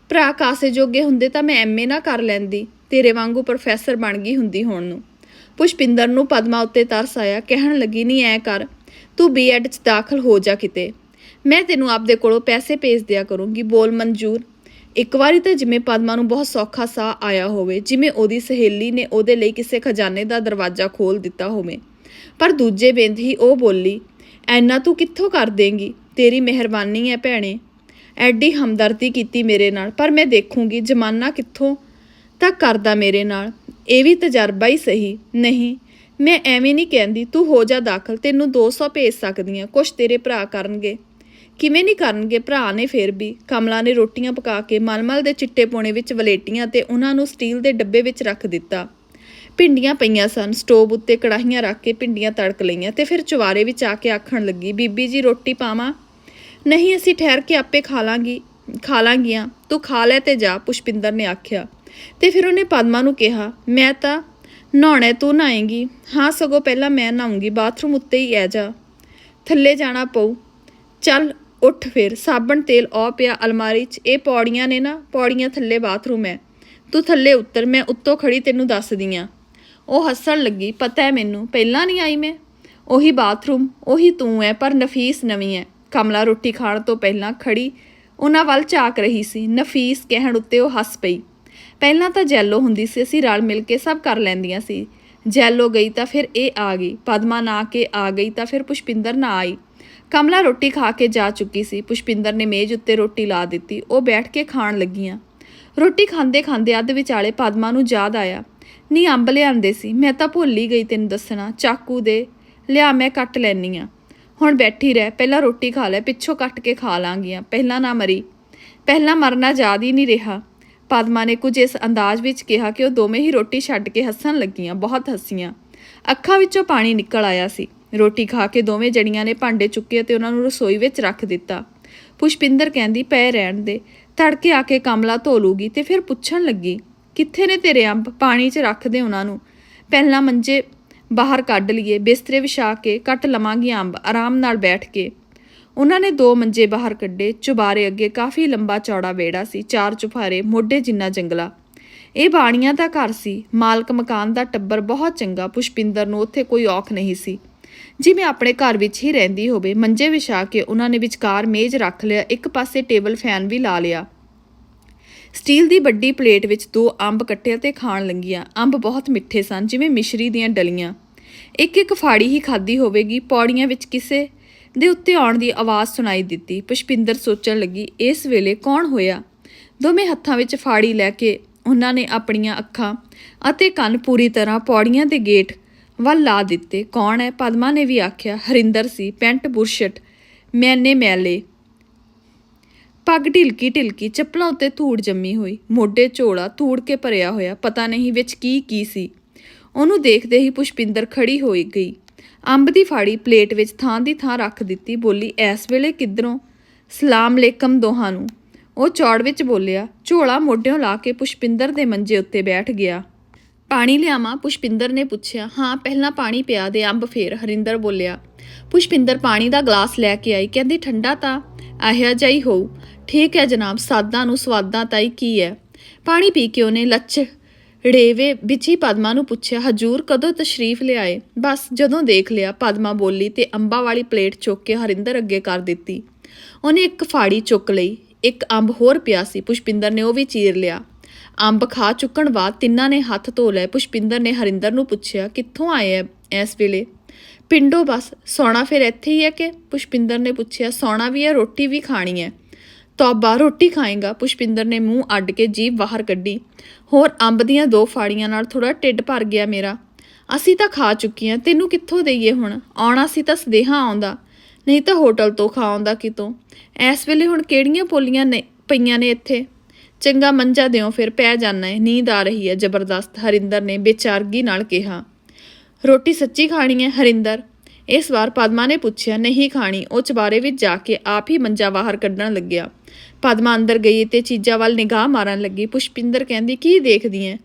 Speaker 1: ਭਰਾ ਕਾਸੇ ਜੋਗੇ ਹੁੰਦੇ ਤਾਂ ਮੈਂ ਐਮਏ ਨਾ ਕਰ ਲੈਂਦੀ। ਤੇਰੇ ਵਾਂਗੂ ਪ੍ਰੋਫੈਸਰ ਬਣ ਗਈ ਹੁੰਦੀ ਹੁਣ ਨੂੰ। ਪੁਸ਼ਪਿੰਦਰ ਨੂੰ ਪਦਮਾ ਉੱਤੇ ਤਰਸ ਆਇਆ। ਕਹਿਣ ਲੱਗੀ, ਨਹੀਂ, ਐ ਕਰ। ਤੂੰ ਬੀਐਡ 'ਚ ਦਾਖਲ ਹੋ ਜਾ ਕਿਤੇ। ਮੈਂ ਤੈਨੂੰ ਆਪਦੇ ਕੋਲੋਂ ਪੈਸੇ ਭੇਜ ਦਿਆ ਕਰੂੰਗੀ। ਬੋਲ ਮਨਜ਼ੂਰ। ਇੱਕ ਵਾਰੀ ਤਾਂ ਜਿਵੇਂ ਪਦਮਾ ਨੂੰ ਬਹੁਤ ਸੌਖਾ ਸਾਹ ਆਇਆ ਹੋਵੇ, ਜਿਵੇਂ ਉਹਦੀ ਸਹੇਲੀ ਨੇ ਉਹਦੇ ਲਈ ਕਿਸੇ ਖਜ਼ਾਨੇ ਦਾ ਦਰਵਾਜ਼ਾ ਖੋਲ ਦਿੱਤਾ ਹੋਵੇ। ਪਰ ਦੂਜੇ ਬਿੰਦ ਹੀ ਉਹ ਬੋਲੀ, ਐਨਾ ਤੂੰ ਕਿੱਥੋਂ ਕਰ ਦੇਂਗੀ? ਤੇਰੀ ਮਿਹਰਬਾਨੀ ਹੈ ਭੈਣੇ। ਐਡੀ ਹਮਦਰਦੀ ਕੀਤੀ ਮੇਰੇ ਨਾਲ, ਪਰ ਮੈਂ ਦੇਖੂੰਗੀ ਜਮਾਨਾ ਕਿੱਥੋਂ ਤੱਕ ਕਰਦਾ ਮੇਰੇ ਨਾਲ। ਇਹ ਵੀ ਤਜਰਬਾ ਹੀ ਸਹੀ। ਨਹੀਂ, ਮੈਂ ਐਵੇਂ ਨਹੀਂ ਕਹਿੰਦੀ, ਤੂੰ ਹੋ ਜਾ ਦਾਖਲ, ਤੈਨੂੰ 200 ਭੇਜ ਸਕਦੀ ਆ, ਕੁਛ ਤੇਰੇ ਭਰਾ ਕਰਨਗੇ। ਕਿਵੇਂ ਨਹੀਂ ਕਰਨਗੇ? ਭਰਾ ਨੇ ਫੇਰ ਵੀ। ਕਮਲਾ ਨੇ ਰੋਟੀਆਂ ਪਕਾ ਕੇ ਮਲਮਲ ਦੇ ਚਿੱਟੇ ਪੋਣੇ ਵਿੱਚ ਵਲੇਟੀਆਂ ਤੇ ਉਹਨਾਂ ਨੂੰ ਸਟੀਲ ਦੇ ਡੱਬੇ ਵਿੱਚ ਰੱਖ ਦਿੱਤਾ। ਭਿੰਡੀਆਂ ਪਈਆਂ ਸਨ। ਸਟੋਵ ਉੱਤੇ ਕੜਾਹੀਆਂ ਰੱਖ ਕੇ ਭਿੰਡੀਆਂ ਤੜਕ ਲਈਆਂ ਤੇ ਫਿਰ ਚੁਬਾਰੇ ਵਿੱਚ ਆ ਕੇ ਆਖਣ ਲੱਗੀ, ਬੀਬੀ ਜੀ, ਰੋਟੀ ਪਾਵਾਂ? ਨਹੀਂ, ਅਸੀਂ ਠਹਿਰ ਕੇ ਆਪੇ ਖਾ ਲਾਂਗੀ, ਖਾ ਲਾਂਗੀਆਂ। ਤੂੰ ਖਾ ਲੈ ਤੇ ਜਾ, ਪੁਸ਼ਪਿੰਦਰ ਨੇ ਆਖਿਆ। ਤੇ ਫਿਰ ਉਹਨੇ ਪਦਮਾ ਨੂੰ ਕਿਹਾ, ਮੈਂ ਤਾਂ ਨਹਾਉਣੇ ਤੂੰ ਨਹਾਏਂਗੀ। ਹਾਂ, ਸਗੋਂ ਪਹਿਲਾਂ ਮੈਂ ਨਹਾਉਂਗੀ, ਬਾਥਰੂਮ ਉੱਤੇ ਹੀ ਐ ਜਾ। ਥੱਲੇ ਜਾਣਾ ਪਊ। ਚੱਲ, ਉੱਠ ਫਿਰ। ਸਾਬਣ ਤੇਲ ਔ ਪਿਆ ਅਲਮਾਰੀ 'ਚ। ਇਹ ਪੌੜੀਆਂ ਨੇ ਨਾ, ਪੌੜੀਆਂ ਥੱਲੇ ਬਾਥਰੂਮ ਹੈ ਤੂੰ ਥੱਲੇ ਉੱਤਰ, ਮੈਂ ਉੱਤੋਂ ਖੜੀ ਤੈਨੂੰ ਦੱਸਦੀ ਆਂ। ਉਹ ਹੱਸਣ ਲੱਗੀ, ਪਤਾ ਹੈ ਮੈਨੂੰ, ਪਹਿਲਾਂ ਨਹੀਂ ਆਈ ਮੈਂ? ਉਹੀ ਬਾਥਰੂਮ, ਉਹੀ ਤੂੰ ਹੈ ਪਰ ਨਫੀਸ ਨਵੀਂ ਹੈ ਕਮਲਾ ਰੋਟੀ ਖਾਣ ਤੋਂ ਪਹਿਲਾਂ ਖੜੀ, ਉਹਨਾਂ ਵੱਲ ਝਾਕ ਰਹੀ ਸੀ। ਨਫੀਸ ਕਹਿਣ ਉੱਤੇ ਉਹ ਹੱਸ ਪਈ। ਪਹਿਲਾਂ ਤਾਂ ਜੈਲੋ ਹੁੰਦੀ ਸੀ, ਅਸੀਂ ਰਲ ਮਿਲ ਕੇ ਸਭ ਕਰ ਲੈਂਦੀਆਂ ਸੀ। ਜੈਲੋ ਗਈ ਤਾਂ ਫਿਰ ਇਹ ਆ ਗਈ, ਪਦਮਾ ਨਾ ਕੇ ਆ ਗਈ ਤਾਂ ਫਿਰ ਪੁਸ਼ਪਿੰਦਰ ਨਾ ਆਈ। ਕਮਲਾ ਰੋਟੀ ਖਾ ਕੇ ਜਾ ਚੁੱਕੀ ਸੀ, ਪੁਸ਼ਪਿੰਦਰ ਨੇ ਮੇਜ਼ ਉੱਤੇ ਰੋਟੀ ਲਾ ਦਿੱਤੀ, ਉਹ ਬੈਠ ਕੇ ਖਾਣ ਲੱਗੀਆਂ। ਰੋਟੀ ਖਾਂਦੇ ਖਾਂਦੇ ਅੱਧ ਵਿਚਾਲੇ ਪਦਮਾ ਨੂੰ ਯਾਦ ਆਇਆ। ਨਹੀਂ ਅੰਬ ਲਿਆਂਦੇ ਸੀ। ਮੈਂ ਤਾਂ ਭੁੱਲ ਹੀ ਗਈ ਤੈਨੂੰ ਦੱਸਣਾ। ਚਾਕੂ ਦੇ। ਲਿਆ ਮੈਂ ਕੱਟ ਲੈਣੀ ਆ। ਹੁਣ ਬੈਠੀ ਰਹਿ। ਪਹਿਲਾਂ ਰੋਟੀ ਖਾ ਲੈ। ਪਿੱਛੋਂ ਕੱਟ ਕੇ ਖਾ ਲਾਂਗੀਆਂ ਪਹਿਲਾਂ ਨਾ ਮਰੀ। ਪਹਿਲਾਂ ਮਰਨਾ ਯਾਦ ਹੀ ਨਹੀਂ ਰਿਹਾ। ਪਦਮਾ ਨੇ ਕੁਝ ਇਸ ਅੰਦਾਜ਼ ਵਿੱਚ ਕਿਹਾ ਕਿ ਉਹ ਦੋਵੇਂ ਹੀ ਰੋਟੀ ਛੱਡ ਕੇ ਹੱਸਣ ਲੱਗੀਆਂ। ਬਹੁਤ ਹੱਸੀਆਂ। ਅੱਖਾਂ ਵਿੱਚੋਂ ਪਾਣੀ ਨਿਕਲ ਆਇਆ ਸੀ। ਰੋਟੀ ਖਾ ਕੇ ਦੋਵੇਂ ਜੜੀਆਂ ਨੇ ਭਾਂਡੇ ਚੁੱਕੇ ਤੇ ਉਹਨਾਂ ਨੂੰ ਰਸੋਈ ਵਿੱਚ ਰੱਖ ਦਿੱਤਾ। ਪੁਸ਼ਪਿੰਦਰ ਕਹਿੰਦੀ, ਪਏ ਰਹਿਣ ਦੇ। ਤੜਕੇ ਆ ਕੇ ਕਮਲਾ ਧੋ ਲੂਗੀ ਤੇ ਫਿਰ ਪੁੱਛਣ ਲੱਗੀ ਕਿੱਥੇ ਨੇ ਤੇਰੇ ਅੰਬ? ਪਾਣੀ 'ਚ ਰੱਖ ਦੇ ਉਹਨਾਂ ਨੂੰ। ਪਹਿਲਾਂ ਮੰਜੇ ਬਾਹਰ ਕੱਢ ਲਈਏ। ਬਿਸਤਰੇ ਵਿਛਾ ਕੇ ਕੱਟ ਲਵਾਂਗੀ ਅੰਬ। ਆਰਾਮ ਨਾਲ ਬੈਠ ਕੇ। ਉਹਨਾਂ ਨੇ ਦੋ ਮੰਜੇ ਬਾਹਰ ਕੱਢੇ। ਚੁਬਾਰੇ ਅੱਗੇ ਕਾਫੀ ਲੰਬਾ ਚੌੜਾ ਵਿਹੜਾ ਸੀ। ਚਾਰ ਚੁਫਾਰੇ, ਮੋਢੇ ਜਿੰਨਾ ਜੰਗਲਾ। ਇਹ ਬਾਣੀਆਂ ਦਾ ਘਰ ਸੀ। ਮਾਲਕ ਮਕਾਨ ਦਾ ਟੱਬਰ ਬਹੁਤ ਚੰਗਾ। ਪੁਸ਼ਪਿੰਦਰ ਨੂੰ ਉੱਥੇ ਕੋਈ ਔਖ ਨਹੀਂ ਸੀ। ਜਿਵੇਂ ਆਪਣੇ ਘਰ ਵਿੱਚ ਹੀ ਰਹਿੰਦੀ ਹੋਵੇ, ਮੰਜੇ ਵਿਛਾ ਕੇ ਉਹਨਾਂ ਨੇ ਵਿਚਕਾਰ ਮੇਜ਼ ਰੱਖ ਲਿਆ। ਇੱਕ ਪਾਸੇ ਟੇਬਲ, ਫੈਨ ਵੀ ਲਾ ਲਿਆ। ਸਟੀਲ ਦੀ ਵੱਡੀ ਪਲੇਟ ਵਿੱਚ ਦੋ ਅੰਬ ਕੱਟੇ ਅਤੇ ਖਾਣ ਲੱਗੀਆਂ। ਅੰਬ ਬਹੁਤ ਮਿੱਠੇ ਸਨ, ਜਿਵੇਂ ਮਿਸ਼ਰੀ ਦੀਆਂ ਡਲੀਆਂ। ਇੱਕ ਇੱਕ ਫਾੜੀ ਹੀ ਖਾਦੀ ਹੋਵੇਗੀ। ਪੌੜੀਆਂ ਵਿੱਚ ਕਿਸੇ ਦੇ ਉੱਤੇ ਆਉਣ ਦੀ ਆਵਾਜ਼ ਸੁਣਾਈ ਦਿੱਤੀ। ਪੁਸ਼ਪਿੰਦਰ ਸੋਚਣ ਲੱਗੀ, ਇਸ ਵੇਲੇ ਕੌਣ ਹੋਇਆ? ਦੋਵੇਂ ਹੱਥਾਂ ਵਿੱਚ ਫਾੜੀ ਲੈ ਕੇ ਉਹਨਾਂ ਨੇ ਆਪਣੀਆਂ ਅੱਖਾਂ ਅਤੇ ਕੰਨ ਪੂਰੀ ਤਰ੍ਹਾਂ ਪੌੜੀਆਂ ਦੇ ਗੇਟ ਵੱਲ ਲਾ ਦਿੱਤੇ। ਕੌਣ ਹੈ? ਪਦਮਾ ਨੇ ਵੀ ਆਖਿਆ। ਹਰਿੰਦਰ ਸੀ, ਪੈਂਟ, ਬੁਰਸ਼ਟ ਮੈਨੇ ਮੈਲੇ ਪੱਗ ਢਿਲਕੀ ਢਿਲਕੀ ਚੱਪਲਾਂ ਉੱਤੇ ਧੂੜ ਜੰਮੀ ਹੋਈ। ਮੋਢੇ ਝੋਲਾ ਧੂੜ ਕੇ ਭਰਿਆ ਹੋਇਆ, ਪਤਾ ਨਹੀਂ ਵਿੱਚ ਕੀ ਕੀ ਸੀ। ਉਹਨੂੰ ਦੇਖਦੇ ਹੀ ਪੁਸ਼ਪਿੰਦਰ ਖੜੀ ਹੋਈ ਗਈ। ਅੰਬ ਦੀ ਫਾੜੀ ਪਲੇਟ ਵਿੱਚ ਥਾਂ ਦੀ ਥਾਂ ਰੱਖ ਦਿੱਤੀ, ਬੋਲੀ ਐਸ ਵੇਲੇ ਕਿੱਧਰੋਂ? ਸਲਾਮ ਅਲੈਕਮ ਦੋਹਾਂ ਨੂੰ। ਉਹ ਚੌੜ ਵਿੱਚ ਬੋਲਿਆ, ਝੋਲਾ ਮੋਢਿਓਂ ਲਾ ਕੇ ਪੁਸ਼ਪਿੰਦਰ ਦੇ ਮੰਜੇ ਉੱਤੇ ਬੈਠ ਗਿਆ। ਪਾਣੀ ਲਿਆਵਾਂ? ਪੁਸ਼ਪਿੰਦਰ ਨੇ ਪੁੱਛਿਆ। ਹਾਂ, ਪਹਿਲਾਂ ਪਾਣੀ ਪਿਆ ਦੇ ਅੰਬ ਫੇਰ, ਹਰਿੰਦਰ ਬੋਲਿਆ। ਪੁਸ਼ਪਿੰਦਰ ਪਾਣੀ ਦਾ ਗਲਾਸ ਲੈ ਕੇ ਆਈ, ਕਹਿੰਦੀ, ਠੰਡਾ ਤਾਂ ਆਹਿਆ ਜਾਈ ਹੋਊ। ਠੀਕ ਹੈ ਜਨਾਬ, ਸਾਦਾਂ ਨੂੰ ਸਵਾਦਾਂ ਤਾਈ ਕੀ ਹੈ? ਪਾਣੀ ਪੀ ਕੇ ਉਹਨੇ ਲੱਚ ੜੇਵੇ ਵਿੱਚ ਹੀ ਪਦਮਾ ਨੂੰ ਪੁੱਛਿਆ, ਹਜੂਰ ਕਦੋਂ ਤਸ਼ਰੀਫ ਲਿਆਏ? ਬਸ ਜਦੋਂ ਦੇਖ ਲਿਆ, ਪਦਮਾ ਬੋਲੀ ਤੇ ਅੰਬਾਂ ਵਾਲੀ ਪਲੇਟ ਚੁੱਕ ਕੇ ਹਰਿੰਦਰ ਅੱਗੇ ਕਰ ਦਿੱਤੀ। ਉਹਨੇ ਇੱਕ ਫਾੜੀ ਚੁੱਕ ਲਈ, ਇੱਕ ਅੰਬ ਹੋਰ ਪਿਆ ਸੀ, ਪੁਸ਼ਪਿੰਦਰ ਨੇ ਉਹ ਵੀ ਚੀਰ ਲਿਆ। ਅੰਬ ਖਾ ਚੁੱਕਣ ਬਾਅਦ ਤਿੰਨਾਂ ਨੇ ਹੱਥ ਧੋ ਲਏ, ਪੁਸ਼ਪਿੰਦਰ ਨੇ ਹਰਿੰਦਰ ਨੂੰ ਪੁੱਛਿਆ, ਕਿੱਥੋਂ ਆਏ ਐ ਇਸ ਵੇਲੇ? ਪਿੰਡੋਂ ਬਸ, ਸੌਣਾ ਫਿਰ ਇੱਥੇ ਹੀ ਹੈ ਕਿ? ਪੁਸ਼ਪਿੰਦਰ ਨੇ ਪੁੱਛਿਆ, ਸੌਣਾ ਵੀ ਹੈ ਰੋਟੀ ਵੀ ਖਾਣੀ ਹੈ ਤੌਬਾ ਰੋਟੀ ਖਾਏਗਾ। ਪੁਸ਼ਪਿੰਦਰ ਨੇ ਮੂੰਹ ਅੱਡ ਕੇ ਜੀਭ ਬਾਹਰ ਕੱਢੀ। ਹੋਰ ਅੰਬ ਦੀਆਂ ਦੋ ਫਾੜੀਆਂ ਨਾਲ ਥੋੜਾ ਢਿੱਡ ਭਰ ਗਿਆ ਮੇਰਾ। ਅਸੀਂ ਤਾਂ ਖਾ ਚੁੱਕੀਆਂ ਤੈਨੂੰ ਕਿੱਥੋਂ ਦਈਏ ਹੁਣ? ਆਉਣਾ ਸੀ ਤਾਂ ਸਦੇਹਾ ਆਉਂਦਾ। ਨਹੀਂ ਤਾਂ ਹੋਟਲ ਤੋਂ ਖਾ ਆਉਂਦਾ ਕਿਤੋਂ? ਇਸ ਵੇਲੇ ਹੁਣ ਕਿਹੜੀਆਂ ਪੋਲੀਆਂ ਨੇ ਪਈਆਂ ਨੇ ਇੱਥੇ? ਚੰਗਾ ਮੰਜਾ ਦਿਓ, ਫਿਰ ਪੈ ਜਾਣਾ ਹੈ ਨੀਂਦ ਆ ਰਹੀ ਹੈ, ਜ਼ਬਰਦਸਤ। ਹਰਿੰਦਰ ਨੇ ਬੇਚਾਰਗੀ ਨਾਲ ਕਿਹਾ। ਰੋਟੀ ਸੱਚੀ ਖਾਣੀ ਹੈ, ਹਰਿੰਦਰ? ਇਸ ਵਾਰ ਪਦਮਾ ਨੇ ਪੁੱਛਿਆ, ਨਹੀਂ ਖਾਣੀ। ਉਹ ਚਬਾਰੇ ਵਿੱਚ ਜਾ ਕੇ ਆਪ ਹੀ ਮੰਜਾ ਬਾਹਰ ਕੱਢਣ ਲੱਗਿਆ। ਪਦਮਾ ਅੰਦਰ ਗਈ ਤੇ ਚੀਜ਼ਾਂ ਵੱਲ ਨਿਗਾਹ ਮਾਰਨ ਲੱਗੀ। ਪੁਸ਼ਪਿੰਦਰ ਕਹਿੰਦੀ, ਕੀ ਦੇਖਦੀ ਐ?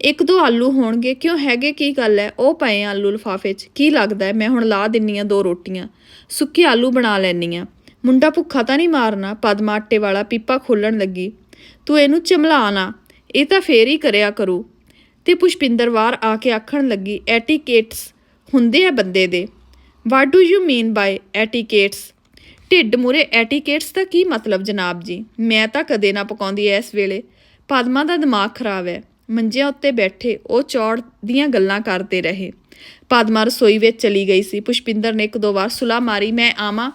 Speaker 1: ਇੱਕ ਦੋ ਆਲੂ ਹੋਣਗੇ। ਕਿਉਂ? ਹੈਗੇ ਕੀ ਗੱਲ ਐ? ਉਹ ਪਏ ਆਲੂ ਲਿਫਾਫੇ 'ਚ। ਕੀ ਲੱਗਦਾ ਮੈਂ ਹੁਣ ਲਾ ਦਿੰਨੀ ਆ ਦੋ ਰੋਟੀਆਂ। ਸੁੱਕੇ ਆਲੂ ਬਣਾ ਲੈਣੀ ਆ ਮੁੰਡਾ ਭੁੱਖਾ ਤਾਂ ਨਹੀਂ ਮਾਰਨਾ? ਪਦਮਾ ਆਟੇ ਵਾਲਾ ਪੀਪਾ ਖੋਲਣ ਲੱਗੀ। ਤੂੰ ਇਹਨੂੰ ਚਮਲਾ ਨਾ। ਇਹ ਤਾਂ ਫੇਰ ਹੀ ਕਰਿਆ ਕਰੂ। ਤੇ ਪੁਸ਼ਪਿੰਦਰ ਵਾਰ ਆ ਕੇ ਆਖਣ ਲੱਗੀ, ਐਟੀਕੇਟਸ ਹੁੰਦੇ ਆ ਬੰਦੇ ਦੇ। What do you mean by etiquettes ਢਿੱਡ ਮੂਰੇ ਐਟੀਕੇਟਸ ਦਾ ਕੀ ਮਤਲਬ ਜਨਾਬ ਜੀ? ਮੈਂ ਤਾਂ ਕਦੇ ਨਾ ਪਕਾਉਂਦੀ ਐ ਇਸ ਵੇਲੇ। ਪਦਮਾ ਦਾ ਦਿਮਾਗ ਖਰਾਬ ਹੈ। ਮੰਜਿਆਂ ਉੱਤੇ ਬੈਠੇ ਉਹ ਚੌੜ ਦੀਆਂ ਗੱਲਾਂ ਕਰਦੇ ਰਹੇ। ਪਦਮਾ ਰਸੋਈ ਵਿੱਚ ਚਲੀ ਗਈ ਸੀ। ਪੁਸ਼ਪਿੰਦਰ ਨੇ ਇੱਕ ਦੋ ਵਾਰ ਸੁਲਾ ਮਾਰੀ, ਮੈਂ ਆਵਾਂ।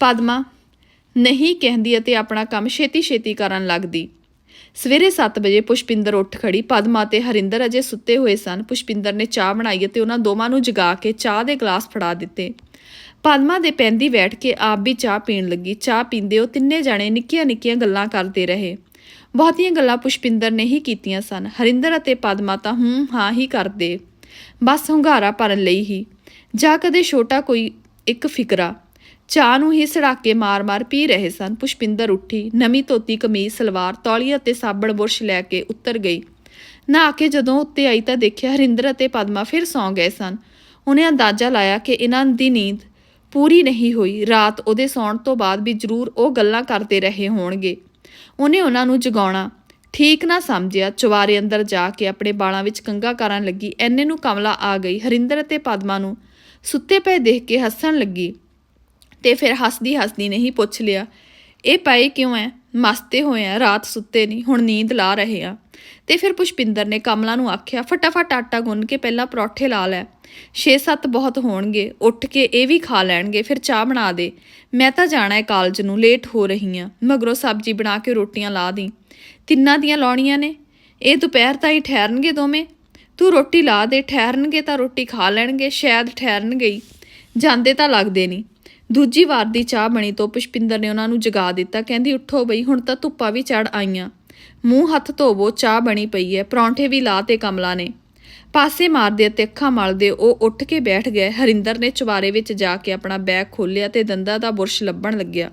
Speaker 1: ਪਦਮਾ ਨਹੀਂ ਕਹਿੰਦੀ ਅਤੇ ਆਪਣਾ ਕੰਮ ਛੇਤੀ ਛੇਤੀ ਕਰਨ ਲੱਗਦੀ। ਸਵੇਰੇ 7 ਵਜੇ ਪੁਸ਼ਪਿੰਦਰ ਉੱਠ ਖੜੀ। ਪਦਮਾ ਤੇ ਹਰਿੰਦਰ ਅਜੇ ਸੁੱਤੇ ਹੋਏ ਸਨ। ਪੁਸ਼ਪਿੰਦਰ ਨੇ ਚਾਹ ਬਣਾਈ ਅਤੇ ਉਹਨਾਂ ਦੋਵਾਂ ਨੂੰ ਜਗਾ ਕੇ ਚਾਹ ਦੇ ਗਲਾਸ ਫੜਾ ਦਿੱਤੇ। ਪਦਮਾ ਦੇ ਪੈਂਦੀ ਬੈਠ ਕੇ ਆਪ ਵੀ ਚਾਹ ਪੀਣ ਲੱਗੀ। ਚਾਹ ਪੀਂਦੇ ਉਹ ਤਿੰਨੇ ਜਾਣੇ ਨਿੱਕੀਆਂ ਨਿੱਕੀਆਂ ਗੱਲਾਂ ਕਰਦੇ ਰਹੇ। ਬਹੁਤੀਆਂ ਗੱਲਾਂ ਪੁਸ਼ਪਿੰਦਰ ਨੇ ਹੀ ਕੀਤੀਆਂ ਸਨ। ਹਰਿੰਦਰ ਅਤੇ ਪਦਮਾ ਤਾਂ ਹੂੰ ਹਾਂ ਹੀ ਕਰਦੇ। ਬਸ ਹੁੰਗਾਰਾ ਭਰਨ ਲਈ ਹੀ। ਜਾਂ ਕਦੇ ਛੋਟਾ ਕੋਈ ਇੱਕ ਫਿਕਰਾ। ਚਾਹ ਨੂੰ ਹੀ ਸੜਾਕੇ ਮਾਰ-ਮਾਰ ਪੀ ਰਹੇ ਸਨ। ਪੁਸ਼ਪਿੰਦਰ ਉੱਠੀ, ਨਵੀਂ ਧੋਤੀ ਕਮੀਜ਼, ਸਲਵਾਰ ਤੌਲੀਆ ਅਤੇ ਸਾਬਣ ਬੁਰਸ਼ ਲੈ ਕੇ ਉੱਤਰ ਗਈ। ਨਾ ਕੇ ਜਦੋਂ ਉੱਤੇ ਆਈ ਤਾਂ ਦੇਖਿਆ ਹਰਿੰਦਰ ਅਤੇ ਪਦਮਾ ਫਿਰ ਸੌਂ ਗਏ ਸਨ। ਉਹਨੇ ਅੰਦਾਜ਼ਾ ਲਾਇਆ ਕਿ ਇਹਨਾਂ ਦੀ ਨੀਂਦ ਪੂਰੀ ਨਹੀਂ ਹੋਈ। ਰਾਤ ਉਹਦੇ ਸੌਣ ਤੋਂ ਬਾਅਦ ਵੀ ਜ਼ਰੂਰ ਉਹ ਗੱਲਾਂ ਕਰਦੇ ਰਹੇ ਹੋਣਗੇ। ਉਹਨੇ ਉਹਨਾਂ ਨੂੰ ਜਗਾਉਣਾ ਠੀਕ ਨਾ ਸਮਝਿਆ। ਚੁਬਾਰੇ ਅੰਦਰ ਜਾ ਕੇ ਆਪਣੇ ਬਾਲਾਂ ਵਿੱਚ ਕੰਗਾ ਕਰਨ ਲੱਗੀ। ਐਨੇ ਨੂੰ ਕਮਲਾ ਆ ਗਈ। ਹਰਿੰਦਰ ਅਤੇ ਪਦਮਾ ਨੂੰ ਸੁੱਤੇ ਪਏ ਦੇਖ ਕੇ ਹੱਸਣ ਲੱਗੀ। ਤੇ ਫਿਰ ਹੱਸਦੀ ਹੱਸਦੀ ਨਹੀਂ ਪੁੱਛ ਲਿਆ। ਇਹ ਪਏ ਕਿਉਂ ਐ? ਮਸਤੇ ਹੋਏ ਆ, ਰਾਤ ਸੁੱਤੇ ਨਹੀਂ, ਹੁਣ ਨੀਂਦ ਲਾ ਰਹੇ ਆ। ਤੇ ਫਿਰ ਪੁਸ਼ਪਿੰਦਰ ਨੇ ਕਮਲਾ ਨੂੰ ਆਖਿਆ, ਫਟਾਫਟ ਆਟਾ ਗੁੰਨ ਕੇ ਪਹਿਲਾਂ ਪਰੌਠੇ ਲਾ ਲੈ। 6-7 ਬਹੁਤ ਹੋਣਗੇ, ਉੱਠ ਕੇ ਇਹ ਵੀ ਖਾ ਲੈਣਗੇ, ਫਿਰ ਚਾਹ ਬਣਾ ਦੇ। ਮੈਂ ਤਾਂ ਜਾਣਾ ਹੈ ਕਾਲਜ ਨੂੰ, ਲੇਟ ਹੋ ਰਹੀ ਆ। ਮਗਰੋਂ ਸਬਜ਼ੀ ਬਣਾ ਕੇ ਰੋਟੀਆਂ ਲਾ ਦੀ। ਤਿੰਨਾਂ ਦੀਆਂ ਲਾਉਣੀਆਂ ਨੇ। ਇਹ ਦੁਪਹਿਰ ਤਾਈਂ ਠਹਿਰਨਗੇ ਦੋਵੇਂ। ਤੂੰ ਰੋਟੀ ਲਾ ਦੇ, ਠਹਿਰਨਗੇ ਤਾਂ ਰੋਟੀ ਖਾ ਲੈਣਗੇ, ਸ਼ਾਇਦ ਠਹਿਰਨਗੇ ਹੀ। ਜਾਂਦੇ ਤਾਂ ਲੱਗਦੇ ਨਹੀਂ। ਦੂਜੀ ਵਾਰ ਦੀ ਚਾਹ ਬਣੀ ਤੋਂ ਪੁਸ਼ਪਿੰਦਰ ਨੇ ਉਹਨਾਂ ਨੂੰ ਜਗਾ ਦਿੱਤਾ, ਕਹਿੰਦੀ, ਉੱਠੋ ਬਈ, ਹੁਣ ਤਾਂ ਧੁੱਪਾਂ ਵੀ ਚੜ ਆਈਆਂ। ਮੂੰਹ ਹੱਥ ਧੋਵੋ, ਚਾਹ ਬਣੀ ਪਈ ਹੈ, ਪਰੌਂਠੇ ਵੀ ਲਾ ਤੇ ਕਮਲਾ ਨੇ। ਪਾਸੇ ਮਾਰਦੇ ਅਤੇ ਅੱਖਾਂ ਮਲਦੇ ਉਹ ਉੱਠ ਕੇ ਬੈਠ ਗਏ ਹਰਿੰਦਰ ਨੇ ਚੁਬਾਰੇ ਵਿੱਚ ਜਾ ਕੇ ਆਪਣਾ ਬੈਗ ਖੋਲ੍ਹਿਆ ਤੇ ਦੰਦਾਂ ਦਾ ਬੁਰਸ਼ ਲੱਭਣ ਲੱਗਿਆ।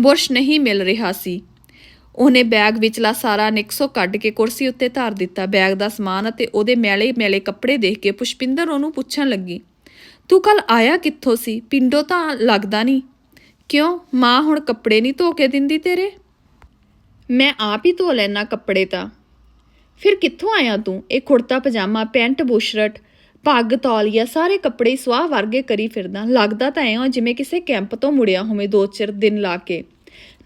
Speaker 1: ਬੁਰਸ਼ ਨਹੀਂ ਮਿਲ ਰਿਹਾ ਸੀ। ਉਹਨੇ ਬੈਗ ਵਿਚਲਾ ਸਾਰਾ ਨਿਕਸੋ ਕੱਢ ਕੇ ਕੁਰਸੀ ਉੱਤੇ ਧਰ ਦਿੱਤਾ। ਬੈਗ ਦਾ ਸਮਾਨ ਅਤੇ ਉਹਦੇ ਮੈਲੇ ਮੈਲੇ ਕੱਪੜੇ ਦੇਖ ਕੇ ਪੁਸ਼ਪਿੰਦਰ ਉਹਨੂੰ ਪੁੱਛਣ ਲੱਗੀ ਤੂੰ ਕੱਲ ਆਇਆ ਕਿੱਥੋਂ ਸੀ? ਪਿੰਡੋਂ ਤਾਂ ਲੱਗਦਾ ਨਹੀਂ। ਕਿਉਂ? ਮਾਂ ਹੁਣ ਕੱਪੜੇ ਨਹੀਂ ਧੋ ਕੇ ਦਿੰਦੀ ਤੇਰੇ? ਮੈਂ ਆਪ ਹੀ ਧੋ ਲੈਣਾ ਕੱਪੜੇ ਤਾਂ। ਫਿਰ ਕਿੱਥੋਂ ਆਇਆ ਤੂੰ? ਇਹ ਕੁੜਤਾ, ਪਜਾਮਾ, ਪੈਂਟ, ਬੁਸ਼ਰਟ, ਪੱਗ, ਤੌਲੀਆ ਸਾਰੇ ਕੱਪੜੇ ਹੀ ਸਵਾਹ ਵਰਗੇ ਕਰੀ ਫਿਰਦਾ। ਲੱਗਦਾ ਤਾਂ ਐਂ ਜਿਵੇਂ ਕਿਸੇ ਕੈਂਪ ਤੋਂ ਮੁੜਿਆ ਹੋਵੇ ਦੋ ਚਾਰ ਦਿਨ ਲਾ ਕੇ।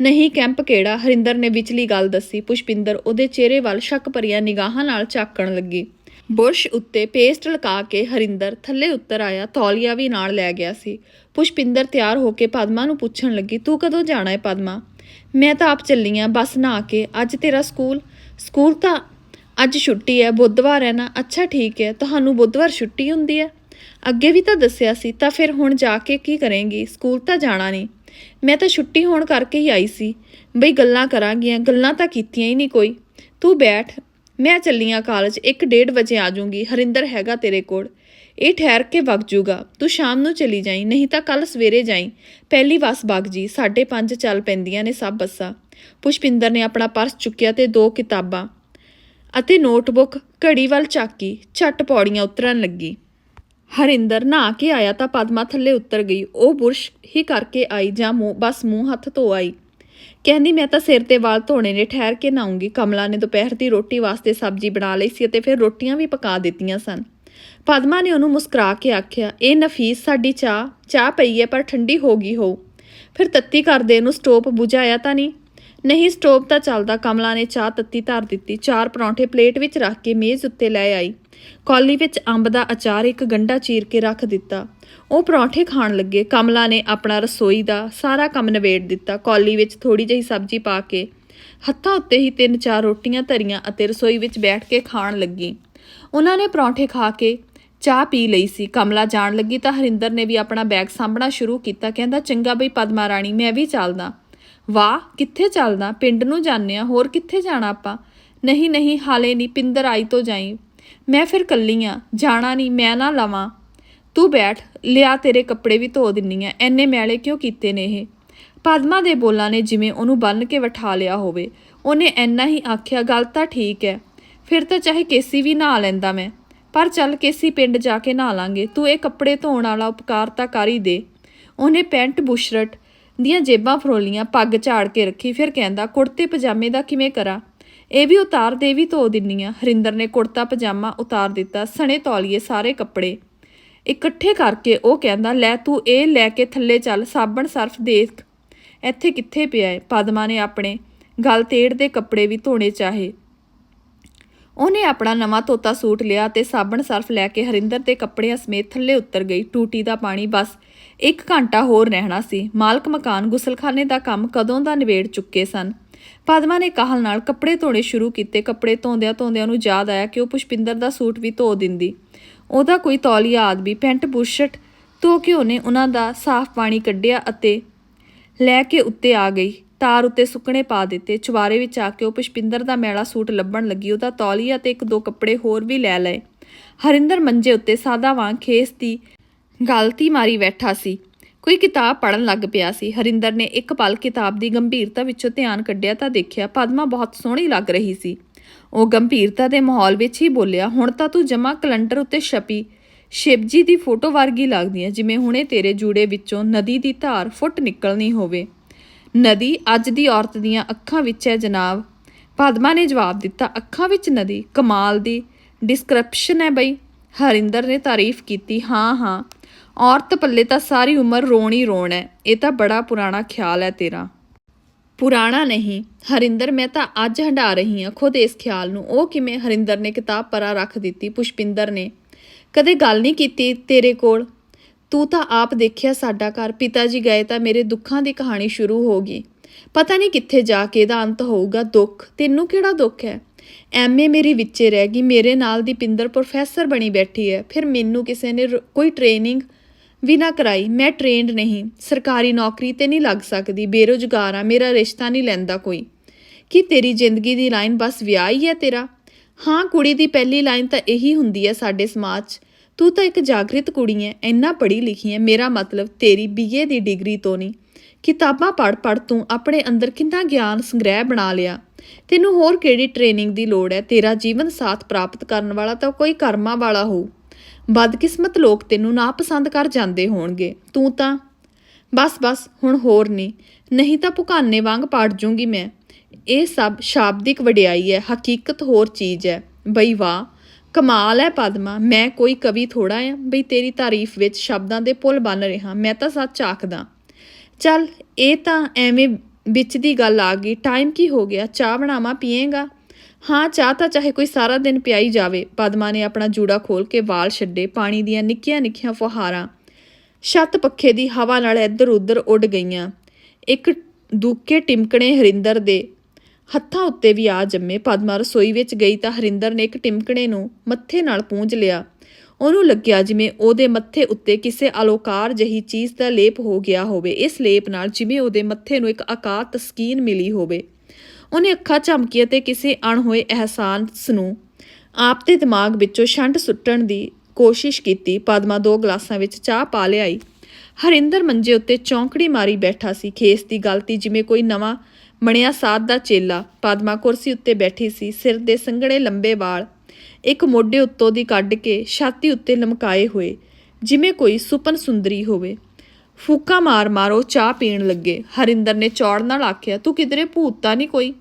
Speaker 1: ਨਹੀਂ, ਕੈਂਪ ਕਿਹੜਾ? ਹਰਿੰਦਰ ਨੇ ਵਿਚਲੀ ਗੱਲ ਦੱਸੀ। ਪੁਸ਼ਪਿੰਦਰ ਉਹਦੇ ਚਿਹਰੇ ਵੱਲ ਸ਼ੱਕ ਭਰੀਆਂ ਨਿਗਾਹਾਂ ਨਾਲ ਝਾਕਣ ਲੱਗੀ। ਬੁਰਸ਼ ਉੱਤੇ ਪੇਸਟ ਲਗਾ ਕੇ ਹਰਿੰਦਰ ਥੱਲੇ ਉੱਤਰ ਆਇਆ, ਤੌਲੀਆ ਵੀ ਨਾਲ ਲੈ ਗਿਆ ਸੀ। ਪੁਸ਼ਪਿੰਦਰ ਤਿਆਰ ਹੋ ਕੇ ਪਦਮਾ ਨੂੰ ਪੁੱਛਣ ਲੱਗੀ, ਤੂੰ ਕਦੋਂ ਜਾਣਾ ਹੈ ਪਦਮਾ? ਮੈਂ ਤਾਂ ਆਪ ਚੱਲੀ ਆਂ, ਬਸ ਨਹਾ ਕੇ। ਅੱਜ ਤੇਰਾ ਸਕੂਲ ਸਕੂਲ ਤਾਂ ਅੱਜ ਛੁੱਟੀ ਹੈ, ਬੁੱਧਵਾਰ ਹੈ ਨਾ। ਅੱਛਾ, ਠੀਕ ਹੈ। ਤੁਹਾਨੂੰ ਬੁੱਧਵਾਰ ਛੁੱਟੀ ਹੁੰਦੀ ਹੈ? ਅੱਗੇ ਵੀ ਤਾਂ ਦੱਸਿਆ ਸੀ, ਤਾਂ ਫਿਰ ਹੁਣ ਜਾ ਕੇ ਕੀ ਕਰੇਂਗੀ? ਸਕੂਲ ਤਾਂ ਜਾਣਾ ਨਹੀਂ। ਮੈਂ ਤਾਂ ਛੁੱਟੀ ਹੋਣ ਕਰਕੇ ਹੀ ਆਈ ਸੀ। ਬਈ ਗੱਲਾਂ ਕਰਾਂਗੀਆਂ, ਗੱਲਾਂ ਤਾਂ ਕੀਤੀਆਂ ਹੀ ਨਹੀਂ ਕੋਈ। ਤੂੰ ਬੈਠ ਮੈਂ ਚੱਲੀ ਆਂ ਕਾਲਜ 1:30 ਵਜੇ ਆ ਜਾਊਂਗੀ, ਹਰਿੰਦਰ ਹੈਗਾ ਤੇਰੇ ਕੋਲ। ਇਹ ਠਹਿਰ ਕੇ ਵਗ ਜੂਗਾ। ਤੂੰ ਸ਼ਾਮ ਨੂੰ ਚਲੀ ਜਾਈ, ਨਹੀਂ ਤਾਂ ਕੱਲ ਸਵੇਰੇ ਜਾਈ। ਪਹਿਲੀ ਬੱਸ ਵਗ ਜੀ 5:30 ਚੱਲ ਪੈਂਦੀਆਂ ਨੇ ਸਭ ਬੱਸਾਂ। ਪੁਸ਼ਪਿੰਦਰ ਨੇ ਆਪਣਾ ਪਰਸ ਚੁੱਕਿਆ ਤੇ ਦੋ ਕਿਤਾਬਾਂ ਅਤੇ ਨੋਟਬੁੱਕ ਘੜੀ ਵੱਲ ਚਾਕੀ ਝੱਟ ਪੌੜੀਆਂ ਉਤਰਨ ਲੱਗੀ। ਹਰਿੰਦਰ ਨਹਾ ਕੇ ਆਇਆ ਤਾਂ ਪਦਮਾ ਥੱਲੇ ਉਤਰ ਗਈ। ਉਹ ਬੁਰਸ਼ ਹੀ ਕਰਕੇ ਆਈ ਜਾਂ ਮੂੰਹ ਬਸ ਮੂੰਹ ਹੱਥ ਧੋ ਆਈ। ਕਹਿੰਦੀ, ਮੈਂ ਤਾਂ ਸਿਰ ਤੇ ਵਾਲ ਧੋਣੇ ਨੇ, ਠਹਿਰ ਕੇ ਨਾਉਂਗੀ ਕਮਲਾ ਨੇ ਦੁਪਹਿਰ ਦੀ ਰੋਟੀ ਵਾਸਤੇ ਸਬਜ਼ੀ ਬਣਾ ਲਈ ਸੀ ਅਤੇ ਫਿਰ ਰੋਟੀਆਂ ਵੀ ਪਕਾ ਦਿੱਤੀਆਂ ਸਨ। ਪਦਮਾ ਨੇ ਉਹਨੂੰ ਮੁਸਕਰਾ ਕੇ ਆਖਿਆ, ਇਹ ਨਫੀਸ ਸਾਡੀ ਚਾਹ ਚਾਹ ਪਈ ਹੈ, ਪਰ ਠੰਡੀ ਹੋ ਗਈ ਹੋ ਫਿਰ ਤੱਤੀ ਕਰਦੇ ਇਹਨੂੰ ਸਟੋਪ ਬੁਝਾਇਆ ਤਾਂ ਨਹੀਂ? ਨਹੀਂ ਸਟੋਪ ਤਾਂ ਚੱਲਦਾ। ਕਮਲਾ ਨੇ ਚਾਹ ਤੱਤੀ ਧਰ ਦਿੱਤੀ। ਚਾਰ ਪਰੌਂਠੇ ਪਲੇਟ ਵਿੱਚ ਰੱਖ ਕੇ ਮੇਜ਼ ਉੱਤੇ ਲੈ ਆਈ। ਕੌਲੀ ਵਿੱਚ ਅੰਬ ਦਾ ਅਚਾਰ ਇੱਕ ਗੰਢਾ ਚੀਰ ਕੇ ਰੱਖ ਦਿੱਤਾ। ਉਹ ਪਰੌਂਠੇ ਖਾਣ ਲੱਗੇ। ਕਮਲਾ ਨੇ ਆਪਣਾ ਰਸੋਈ ਦਾ ਸਾਰਾ ਕੰਮ ਨਿਬੇੜ ਦਿੱਤਾ। ਕੌਲੀ ਵਿੱਚ ਥੋੜੀ ਜਿਹੀ ਸਬਜ਼ੀ ਪਾ ਕੇ ਹੱਥਾਂ ਉੱਤੇ ਹੀ ਤਿੰਨ ਚਾਰ ਰੋਟੀਆਂ ਧਰੀਆਂ ਅਤੇ ਰਸੋਈ ਵਿੱਚ ਬੈਠ ਕੇ ਖਾਣ ਲੱਗੀ। ਉਹਨਾਂ ਨੇ ਪਰੌਂਠੇ ਖਾ ਕੇ ਚਾਹ ਪੀ ਲਈ ਸੀ। ਕਮਲਾ ਜਾਣ ਲੱਗੀ ਤਾਂ ਹਰਿੰਦਰ ਨੇ ਵੀ ਆਪਣਾ ਬੈਗ ਸਾਂਭਣਾ ਸ਼ੁਰੂ ਕੀਤਾ। ਕਹਿੰਦਾ, ਚੰਗਾ ਬਈ ਪਦਮਾ ਰਾਣੀ ਮੈਂ ਵੀ ਚੱਲਦਾ। ਵਾਹ, ਕਿੱਥੇ ਚੱਲਦਾ? ਪਿੰਡ ਨੂੰ ਜਾਂਦੇ ਆ ਹੋਰ ਕਿੱਥੇ ਜਾਣਾ ਆਪਾਂ? ਨਹੀਂ ਨਹੀਂ, ਹਾਲੇ ਨਹੀਂ, ਪਿੰਦਰ ਆਈ ਤੋਂ ਜਾਈ। ਮੈਂ ਫਿਰ ਕੱਲੀ ਆ ਜਾਣਾ ਨਹੀਂ, ਮੈਂ ਨਾ ਲਵਾਂ। ਤੂੰ ਬੈਠ, ਲਿਆ ਤੇਰੇ ਕੱਪੜੇ ਵੀ ਧੋ ਦਿੰਨੀ ਆ ਐਨੇ ਮੈਲੇ ਕਿਉਂ ਕੀਤੇ ਨੇ ਇਹ? ਪਦਮਾ ਦੇ ਬੋਲਾਂ ਨੇ ਜਿਵੇਂ ਉਹਨੂੰ ਬੰਨ ਕੇ ਬਿਠਾ ਲਿਆ ਹੋਵੇ। ਉਹਨੇ ਐਨਾ ਹੀ ਆਖਿਆ, ਗੱਲ ਤਾਂ ਠੀਕ ਹੈ। ਫਿਰ ਤਾਂ ਚਾਹੇ ਕੇਸੀ ਵੀ ਨਹਾ ਲੈਂਦਾ ਮੈਂ, ਪਰ ਚੱਲ ਕੇਸੀ ਪਿੰਡ ਜਾ ਕੇ ਨਹਾ ਲਾਂਗੇ। ਤੂੰ ਇਹ ਕੱਪੜੇ ਧੋਣ ਵਾਲਾ ਉਪਕਾਰ ਤਾਂ ਕਰ ਹੀ ਦੇ। ਉਹਨੇ ਪੈਂਟ ਬੁਸ਼ਰਟ ਦੀਆਂ ਜੇਬਾਂ ਫਰੋਲੀਆਂ, ਪੱਗ ਝਾੜ ਕੇ ਰੱਖੀ, ਫਿਰ ਕਹਿੰਦਾ, ਕੁੜਤੇ ਪਜਾਮੇ ਦਾ ਕਿਵੇਂ ਕਰਾਂ? ਇਹ ਵੀ ਉਤਾਰ ਦੇ ਵੀ ਧੋ ਦਿੰਨੀ ਆ ਹਰਿੰਦਰ ਨੇ ਕੁੜਤਾ ਪਜਾਮਾ ਉਤਾਰ ਦਿੱਤਾ, ਸਣੇ ਤੌਲੀਏ ਸਾਰੇ ਕੱਪੜੇ ਇਕੱਠੇ ਕਰਕੇ ਉਹ ਕਹਿੰਦਾ, ਲੈ ਤੂੰ ਇਹ ਲੈ ਕੇ ਥੱਲੇ ਚੱਲ, ਸਾਬਣ ਸਰਫ ਦੇਖ। ਇੱਥੇ ਕਿੱਥੇ ਪਿਆ ਹੈ ਪਦਮਾ ਨੇ ਆਪਣੇ ਗਲ ਤੇੜ ਦੇ ਕੱਪੜੇ ਵੀ ਧੋਣੇ ਚਾਹੇ। ਉਹਨੇ ਆਪਣਾ ਨਵਾਂ ਧੋਤਾ ਸੂਟ ਲਿਆ ਤੇ ਸਾਬਣ ਸਰਫ ਲੈ ਕੇ ਹਰਿੰਦਰ ਦੇ ਕੱਪੜਿਆਂ ਸਮੇਤ ਥੱਲੇ ਉਤਰ ਗਈ। ਟੂਟੀ ਦਾ ਪਾਣੀ ਬਸ ਇੱਕ ਘੰਟਾ ਹੋਰ ਰਹਿਣਾ ਸੀ। ਮਾਲਕ ਮਕਾਨ ਗੁਸਲਖਾਨੇ ਦਾ ਕੰਮ ਕਦੋਂ ਦਾ ਨਿਬੇੜ ਚੁੱਕੇ ਸਨ? ਪਦਮਾ ਨੇ ਕਾਹਲ ਨਾਲ ਕੱਪੜੇ ਧੋਣੇ ਸ਼ੁਰੂ ਕੀਤੇ। ਕੱਪੜੇ ਧੋਂਦਿਆਂ ਧੋਂਦਿਆਂ ਨੂੰ ਯਾਦ ਆਇਆ ਕਿ ਉਹ ਪੁਸ਼ਪਿੰਦਰ ਦਾ ਸੂਟ ਵੀ ਧੋ ਦਿੰਦੀ। ਉਹਦਾ ਕੋਈ ਤੌਲੀਆ ਆਦਮੀ, ਪੈਂਟ ਬੁਸ਼ਰਟ ਧੋ ਕੇ ਉਹਨੇ ਉਹਨਾਂ ਦਾ ਸਾਫ਼ ਪਾਣੀ ਕੱਢਿਆ ਅਤੇ ਲੈ ਕੇ ਉੱਤੇ ਆ ਗਈ। ਤਾਰ ਉੱਤੇ ਸੁੱਕਣੇ ਪਾ ਦਿੱਤੇ। ਚੁਬਾਰੇ ਵਿੱਚ ਆ ਕੇ ਉਹ ਪੁਸ਼ਪਿੰਦਰ ਦਾ ਮੈਲਾ ਸੂਟ ਲੱਭਣ ਲੱਗੀ। ਉਹਦਾ ਤੌਲੀਆ ਤੇ ਇੱਕ ਦੋ ਕੱਪੜੇ ਹੋਰ ਵੀ ਲੈ ਲਏ। ਹਰਿੰਦਰ ਮੰਜੇ ਉੱਤੇ ਸਾਦਾ ਵਾਂਗ ਖੇਸ ਦੀ ਗਲਤੀ ਮਾਰੀ ਬੈਠਾ ਸੀ। ਕੋਈ ਕਿਤਾਬ ਪੜਨ ਲੱਗ ਪਿਆ ਸੀ। ਹਰਿੰਦਰ ਨੇ ਇੱਕ ਪਲ ਕਿਤਾਬ ਦੀ ਗੰਭੀਰਤਾ ਵਿੱਚੋਂ ਧਿਆਨ ਕੱਢਿਆ ਤਾਂ ਦੇਖਿਆ ਪਦਮਾ ਬਹੁਤ ਸੋਹਣੀ ਲੱਗ ਰਹੀ ਸੀ। ਉਹ ਗੰਭੀਰਤਾ ਦੇ ਮਾਹੌਲ ਵਿੱਚ ਹੀ ਬੋਲਿਆ, ਹੁਣ ਤਾਂ ਤੂੰ ਜਮਾ ਕੈਲੰਡਰ ਉੱਤੇ ਛਪੀ। ਸ਼ਿਵਜੀ ਦੀ ਫੋਟੋ ਵਰਗੀ ਲੱਗਦੀ ਹੈ, ਜਿਵੇਂ ਹੁਣੇ ਤੇਰੇ ਜੂੜੇ ਵਿੱਚੋਂ ਨਦੀ ਦੀ ਧਾਰ ਫੁੱਟ ਨਿਕਲਣੀ ਹੋਵੇ। ਨਦੀ ਅੱਜ ਦੀ ਔਰਤ ਦੀਆਂ ਅੱਖਾਂ ਵਿੱਚ ਹੈ ਜਨਾਬ। ਪਦਮਾ ਨੇ ਜਵਾਬ ਦਿੱਤਾ, ਅੱਖਾਂ ਵਿੱਚ ਨਦੀ, ਕਮਾਲ ਦੀ। ਡਿਸਕ੍ਰਿਪਸ਼ਨ ਹੈ ਬਈ। ਹਰਿੰਦਰ ਨੇ ਤਾਰੀਫ ਕੀਤੀ, ਹਾਂ ਹਾਂ। ਔਰਤ ਪੱਲੇ ਤਾਂ ਸਾਰੀ ਉਮਰ ਰੋਣ ਹੀ ਰੋਣ ਹੈ ਇਹ ਤਾਂ ਬੜਾ ਪੁਰਾਣਾ ਖਿਆਲ ਹੈ ਤੇਰਾ। ਪੁਰਾਣਾ ਨਹੀਂ। ਹਰਿੰਦਰ, ਮੈਂ ਤਾਂ ਅੱਜ ਹੰਡਾ ਰਹੀ ਹਾਂ ਖੁਦ ਇਸ ਖਿਆਲ ਨੂੰ। ਉਹ ਕਿਵੇਂ ਹਰਿੰਦਰ ਨੇ ਕਿਤਾਬ ਪਰਾ ਰੱਖ ਦਿੱਤੀ ਪੁਸ਼ਪਿੰਦਰ ਨੇ। ਕਦੇ ਗੱਲ ਨਹੀਂ ਕੀਤੀ ਤੇਰੇ ਕੋਲ। ਤੂੰ ਤਾਂ ਆਪ ਦੇਖਿਆ ਸਾਡਾ ਘਰ। ਪਿਤਾ ਜੀ ਗਏ ਤਾਂ ਮੇਰੇ ਦੁੱਖਾਂ ਦੀ ਕਹਾਣੀ ਸ਼ੁਰੂ ਹੋ ਗਈ। ਪਤਾ ਨਹੀਂ ਕਿੱਥੇ ਜਾ ਕੇ ਇਹਦਾ ਅੰਤ ਹੋਊਗਾ ਦੁੱਖ। ਤੈਨੂੰ ਕਿਹੜਾ ਦੁੱਖ ਹੈ ਐਮਏ ਮੇਰੀ ਵਿੱਚੇ ਰਹਿ ਗਈ। ਮੇਰੇ ਨਾਲ ਦੀ ਪਿੰਦਰ ਪ੍ਰੋਫੈਸਰ ਬਣੀ ਬੈਠੀ ਹੈ ਫਿਰ ਮੈਨੂੰ ਕਿਸੇ ਨੇ ਰ- ਕੋਈ ਟ੍ਰੇਨਿੰਗ ਵੀ ਕਰਾਈ, ਮੈਂ ਟ੍ਰੇਨਡ ਨਹੀਂ, ਸਰਕਾਰੀ ਨੌਕਰੀ ਤੇ ਨਹੀਂ ਲੱਗ ਸਕਦੀ, ਬੇਰੁਜ਼ਗਾਰ ਆ, ਮੇਰਾ ਰਿਸ਼ਤਾ ਨਹੀਂ ਲੈਂਦਾ ਕੋਈ। ਕੀ ਤੇਰੀ ਜ਼ਿੰਦਗੀ ਦੀ ਲਾਈਨ ਬਸ ਵਿਆਹ ਹੀ ਹੈ ਤੇਰਾ? ਹਾਂ, ਕੁੜੀ ਦੀ ਪਹਿਲੀ ਲਾਈਨ ਤਾਂ ਇਹੀ ਹੁੰਦੀ ਹੈ ਸਾਡੇ ਸਮਾਜ 'ਚ। ਤੂੰ ਤਾਂ ਇੱਕ ਜਾਗਰਿਤ ਕੁੜੀ ਹੈ, ਇੰਨਾ ਪੜ੍ਹੀ ਲਿਖੀ ਹੈ, ਮੇਰਾ ਮਤਲਬ ਤੇਰੀ ਬੀਏ ਦੀ ਡਿਗਰੀ ਤੋਂ ਨਹੀਂ। ਕਿਤਾਬਾਂ ਪੜ੍ਹ ਪੜ੍ਹ ਤੂੰ ਆਪਣੇ ਅੰਦਰ ਕਿੰਨਾ ਗਿਆਨ ਸੰਗ੍ਰਹਿ ਬਣਾ ਲਿਆ। ਤੈਨੂੰ ਹੋਰ ਕਿਹੜੀ ਟ੍ਰੇਨਿੰਗ ਦੀ ਲੋੜ ਹੈ? ਤੇਰਾ ਜੀਵਨ ਸਾਥ ਪ੍ਰਾਪਤ ਕਰਨ ਵਾਲਾ ਤਾਂ ਕੋਈ ਕਰਮਾਂ ਵਾਲਾ ਹੋਊ। ਬਦਕਿਸਮਤ ਲੋਕ ਤੈਨੂੰ ਨਾ ਪਸੰਦ ਕਰ ਜਾਂਦੇ ਹੋਣਗੇ। ਤੂੰ ਤਾਂ ਬਸ ਬਸ, ਹੁਣ ਹੋਰ ਨਹੀਂ। ਨਹੀਂ ਤਾਂ ਭੁਕਾਨੇ ਵਾਂਗ ਪਾੜ ਜੂੰਗੀ ਮੈਂ। ਇਹ ਸਭ ਸ਼ਾਬਦਿਕ ਵਡਿਆਈ ਹੈ, ਹਕੀਕਤ ਹੋਰ ਚੀਜ਼ ਹੈ। ਬਈ ਵਾਹ, ਕਮਾਲ ਹੈ ਪਦਮਾ। ਮੈਂ ਕੋਈ ਕਵੀ ਥੋੜਾ ਆ ਬਈ ਤੇਰੀ ਤਾਰੀਫ ਵਿੱਚ ਸ਼ਬਦਾਂ ਦੇ ਪੁੱਲ ਬਣ ਰਿਹਾ। ਮੈਂ ਤਾਂ ਸੱਚ ਆਖਦਾ। ਚੱਲ, ਇਹ ਤਾਂ ਐਵੇਂ ਵਿੱਚ ਦੀ ਗੱਲ ਆ ਗਈ। ਟਾਈਮ ਕੀ ਹੋ ਗਿਆ? ਚਾਹ ਬਣਾਵਾਂ, ਪੀਏਗਾ? ਹਾਂ, ਚਾਹ ਤਾਂ ਚਾਹੇ ਕੋਈ ਸਾਰਾ ਦਿਨ ਪਿਆਈ ਜਾਵੇ ਪਦਮਾ ਨੇ ਆਪਣਾ ਜੂੜਾ ਖੋਲ ਕੇ ਵਾਲ ਛੱਡੇ ਪਾਣੀ ਦੀਆਂ ਨਿੱਕੀਆਂ ਨਿੱਕੀਆਂ ਫੁਹਾਰਾਂ। ਛੱਤ ਪੱਖੇ ਦੀ ਹਵਾ ਨਾਲ ਇੱਧਰ ਉੱਧਰ ਉੱਡ ਗਈਆਂ। ਇੱਕ ਦੂਕੇ ਟਿਮਕਣੇ ਹਰਿੰਦਰ ਦੇ ਹੱਥਾਂ ਉੱਤੇ ਵੀ ਆ ਜੰਮੇ। ਪਦਮਾ ਰਸੋਈ ਵਿੱਚ ਗਈ ਤਾਂ ਹਰਿੰਦਰ ਨੇ ਇੱਕ ਟਿਮਕਣੇ ਨੂੰ ਮੱਥੇ ਨਾਲ ਪੂੰਝ ਲਿਆ। ਉਹਨੂੰ ਲੱਗਿਆ ਜਿਵੇਂ ਉਹਦੇ ਮੱਥੇ ਉੱਤੇ ਕਿਸੇ ਅਲੋਕਾਰ ਜਹੀ ਚੀਜ਼ ਦਾ ਲੇਪ ਹੋ ਗਿਆ ਹੋਵੇ। ਇਸ ਲੇਪ ਨਾਲ ਜਿਵੇਂ ਉਹਦੇ ਮੱਥੇ ਨੂੰ ਇੱਕ ਆਕਾਰ ਤਸਕੀਨ ਮਿਲੀ ਹੋਵੇ। ਉਹਨੇ ਅੱਖਾਂ ਝਮਕੀਆਂ ਤੇ ਕਿਸੇ ਅਣਹੋਏ ਅਹਿਸਾਸ ਨੂੰ ਆਪ ਦੇ ਦਿਮਾਗ ਵਿੱਚੋਂ ਛੰਡ ਸੁੱਟਣ ਦੀ ਕੋਸ਼ਿਸ਼ ਕੀਤੀ। ਪਦਮਾ ਦੋ ਗਲਾਸਾਂ ਵਿੱਚ ਚਾਹ ਪਾ ਲਿਆਈ। ਹਰਿੰਦਰ ਮੰਜੇ ਉੱਤੇ ਚੌਂਕੜੀ ਮਾਰੀ ਬੈਠਾ ਸੀ। ਖੇਸ ਦੀ ਗਲਤੀ ਜਿਵੇਂ ਕੋਈ ਨਵਾਂ ਬਣਿਆ ਸਾਧ ਦਾ ਚੇਲਾ। ਪਦਮਾ ਕੁਰਸੀ ਉੱਤੇ ਬੈਠੀ ਸੀ। ਸਿਰ ਦੇ ਸੰਘਣੇ ਲੰਬੇ ਵਾਲ ਇੱਕ ਮੋਢੇ ਉੱਤੋਂ ਦੀ ਕੱਢ ਕੇ ਛਾਤੀ ਉੱਤੇ ਲਮਕਾਏ ਹੋਏ, ਜਿਵੇਂ ਕੋਈ ਸੁਪਨ ਸੁੰਦਰੀ ਹੋਵੇ। ਫੂਕਾ ਮਾਰ ਮਾਰੋ, ਚਾਹ ਪੀਣ ਲੱਗੇ। ਹਰਿੰਦਰ ਨੇ ਚੌੜ ਨਾਲ ਆਖਿਆ, ਤੂੰ ਕਿਧਰੇ ਭੂਤਤਾ ਨਹੀਂ ਕੋਈ?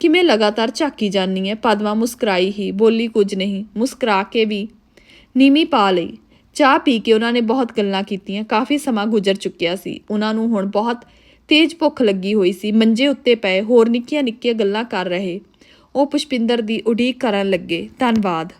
Speaker 1: ਕਿਵੇਂ ਲਗਾਤਾਰ ਝਾਕੀ ਜਾਨੀ ਹੈ ਪਦਮਾ ਮੁਸਕਰਾਈ ਹੀ, ਬੋਲੀ ਕੁਝ ਨਹੀਂ। ਮੁਸਕਰਾ ਕੇ ਵੀ ਨੀਮੀ ਪਾ ਲਈ। ਚਾਹ ਪੀ ਕੇ ਉਹਨਾਂ ਨੇ ਬਹੁਤ ਗੱਲਾਂ ਕੀਤੀਆਂ। ਕਾਫੀ ਸਮਾਂ ਗੁਜ਼ਰ ਚੁੱਕਿਆ ਸੀ। ਉਹਨਾਂ ਨੂੰ ਹੁਣ ਬਹੁਤ ਤੇਜ਼ ਭੁੱਖ ਲੱਗੀ ਹੋਈ ਸੀ। ਮੰਜੇ ਉੱਤੇ ਪਏ ਹੋਰ ਨਿੱਕੀਆਂ ਨਿੱਕੀਆਂ ਗੱਲਾਂ ਕਰ ਰਹੇ। ਉਹ ਪੁਸ਼ਪਿੰਦਰ ਦੀ ਉਡੀਕ ਕਰਨ ਲੱਗੇ। ਧੰਨਵਾਦ।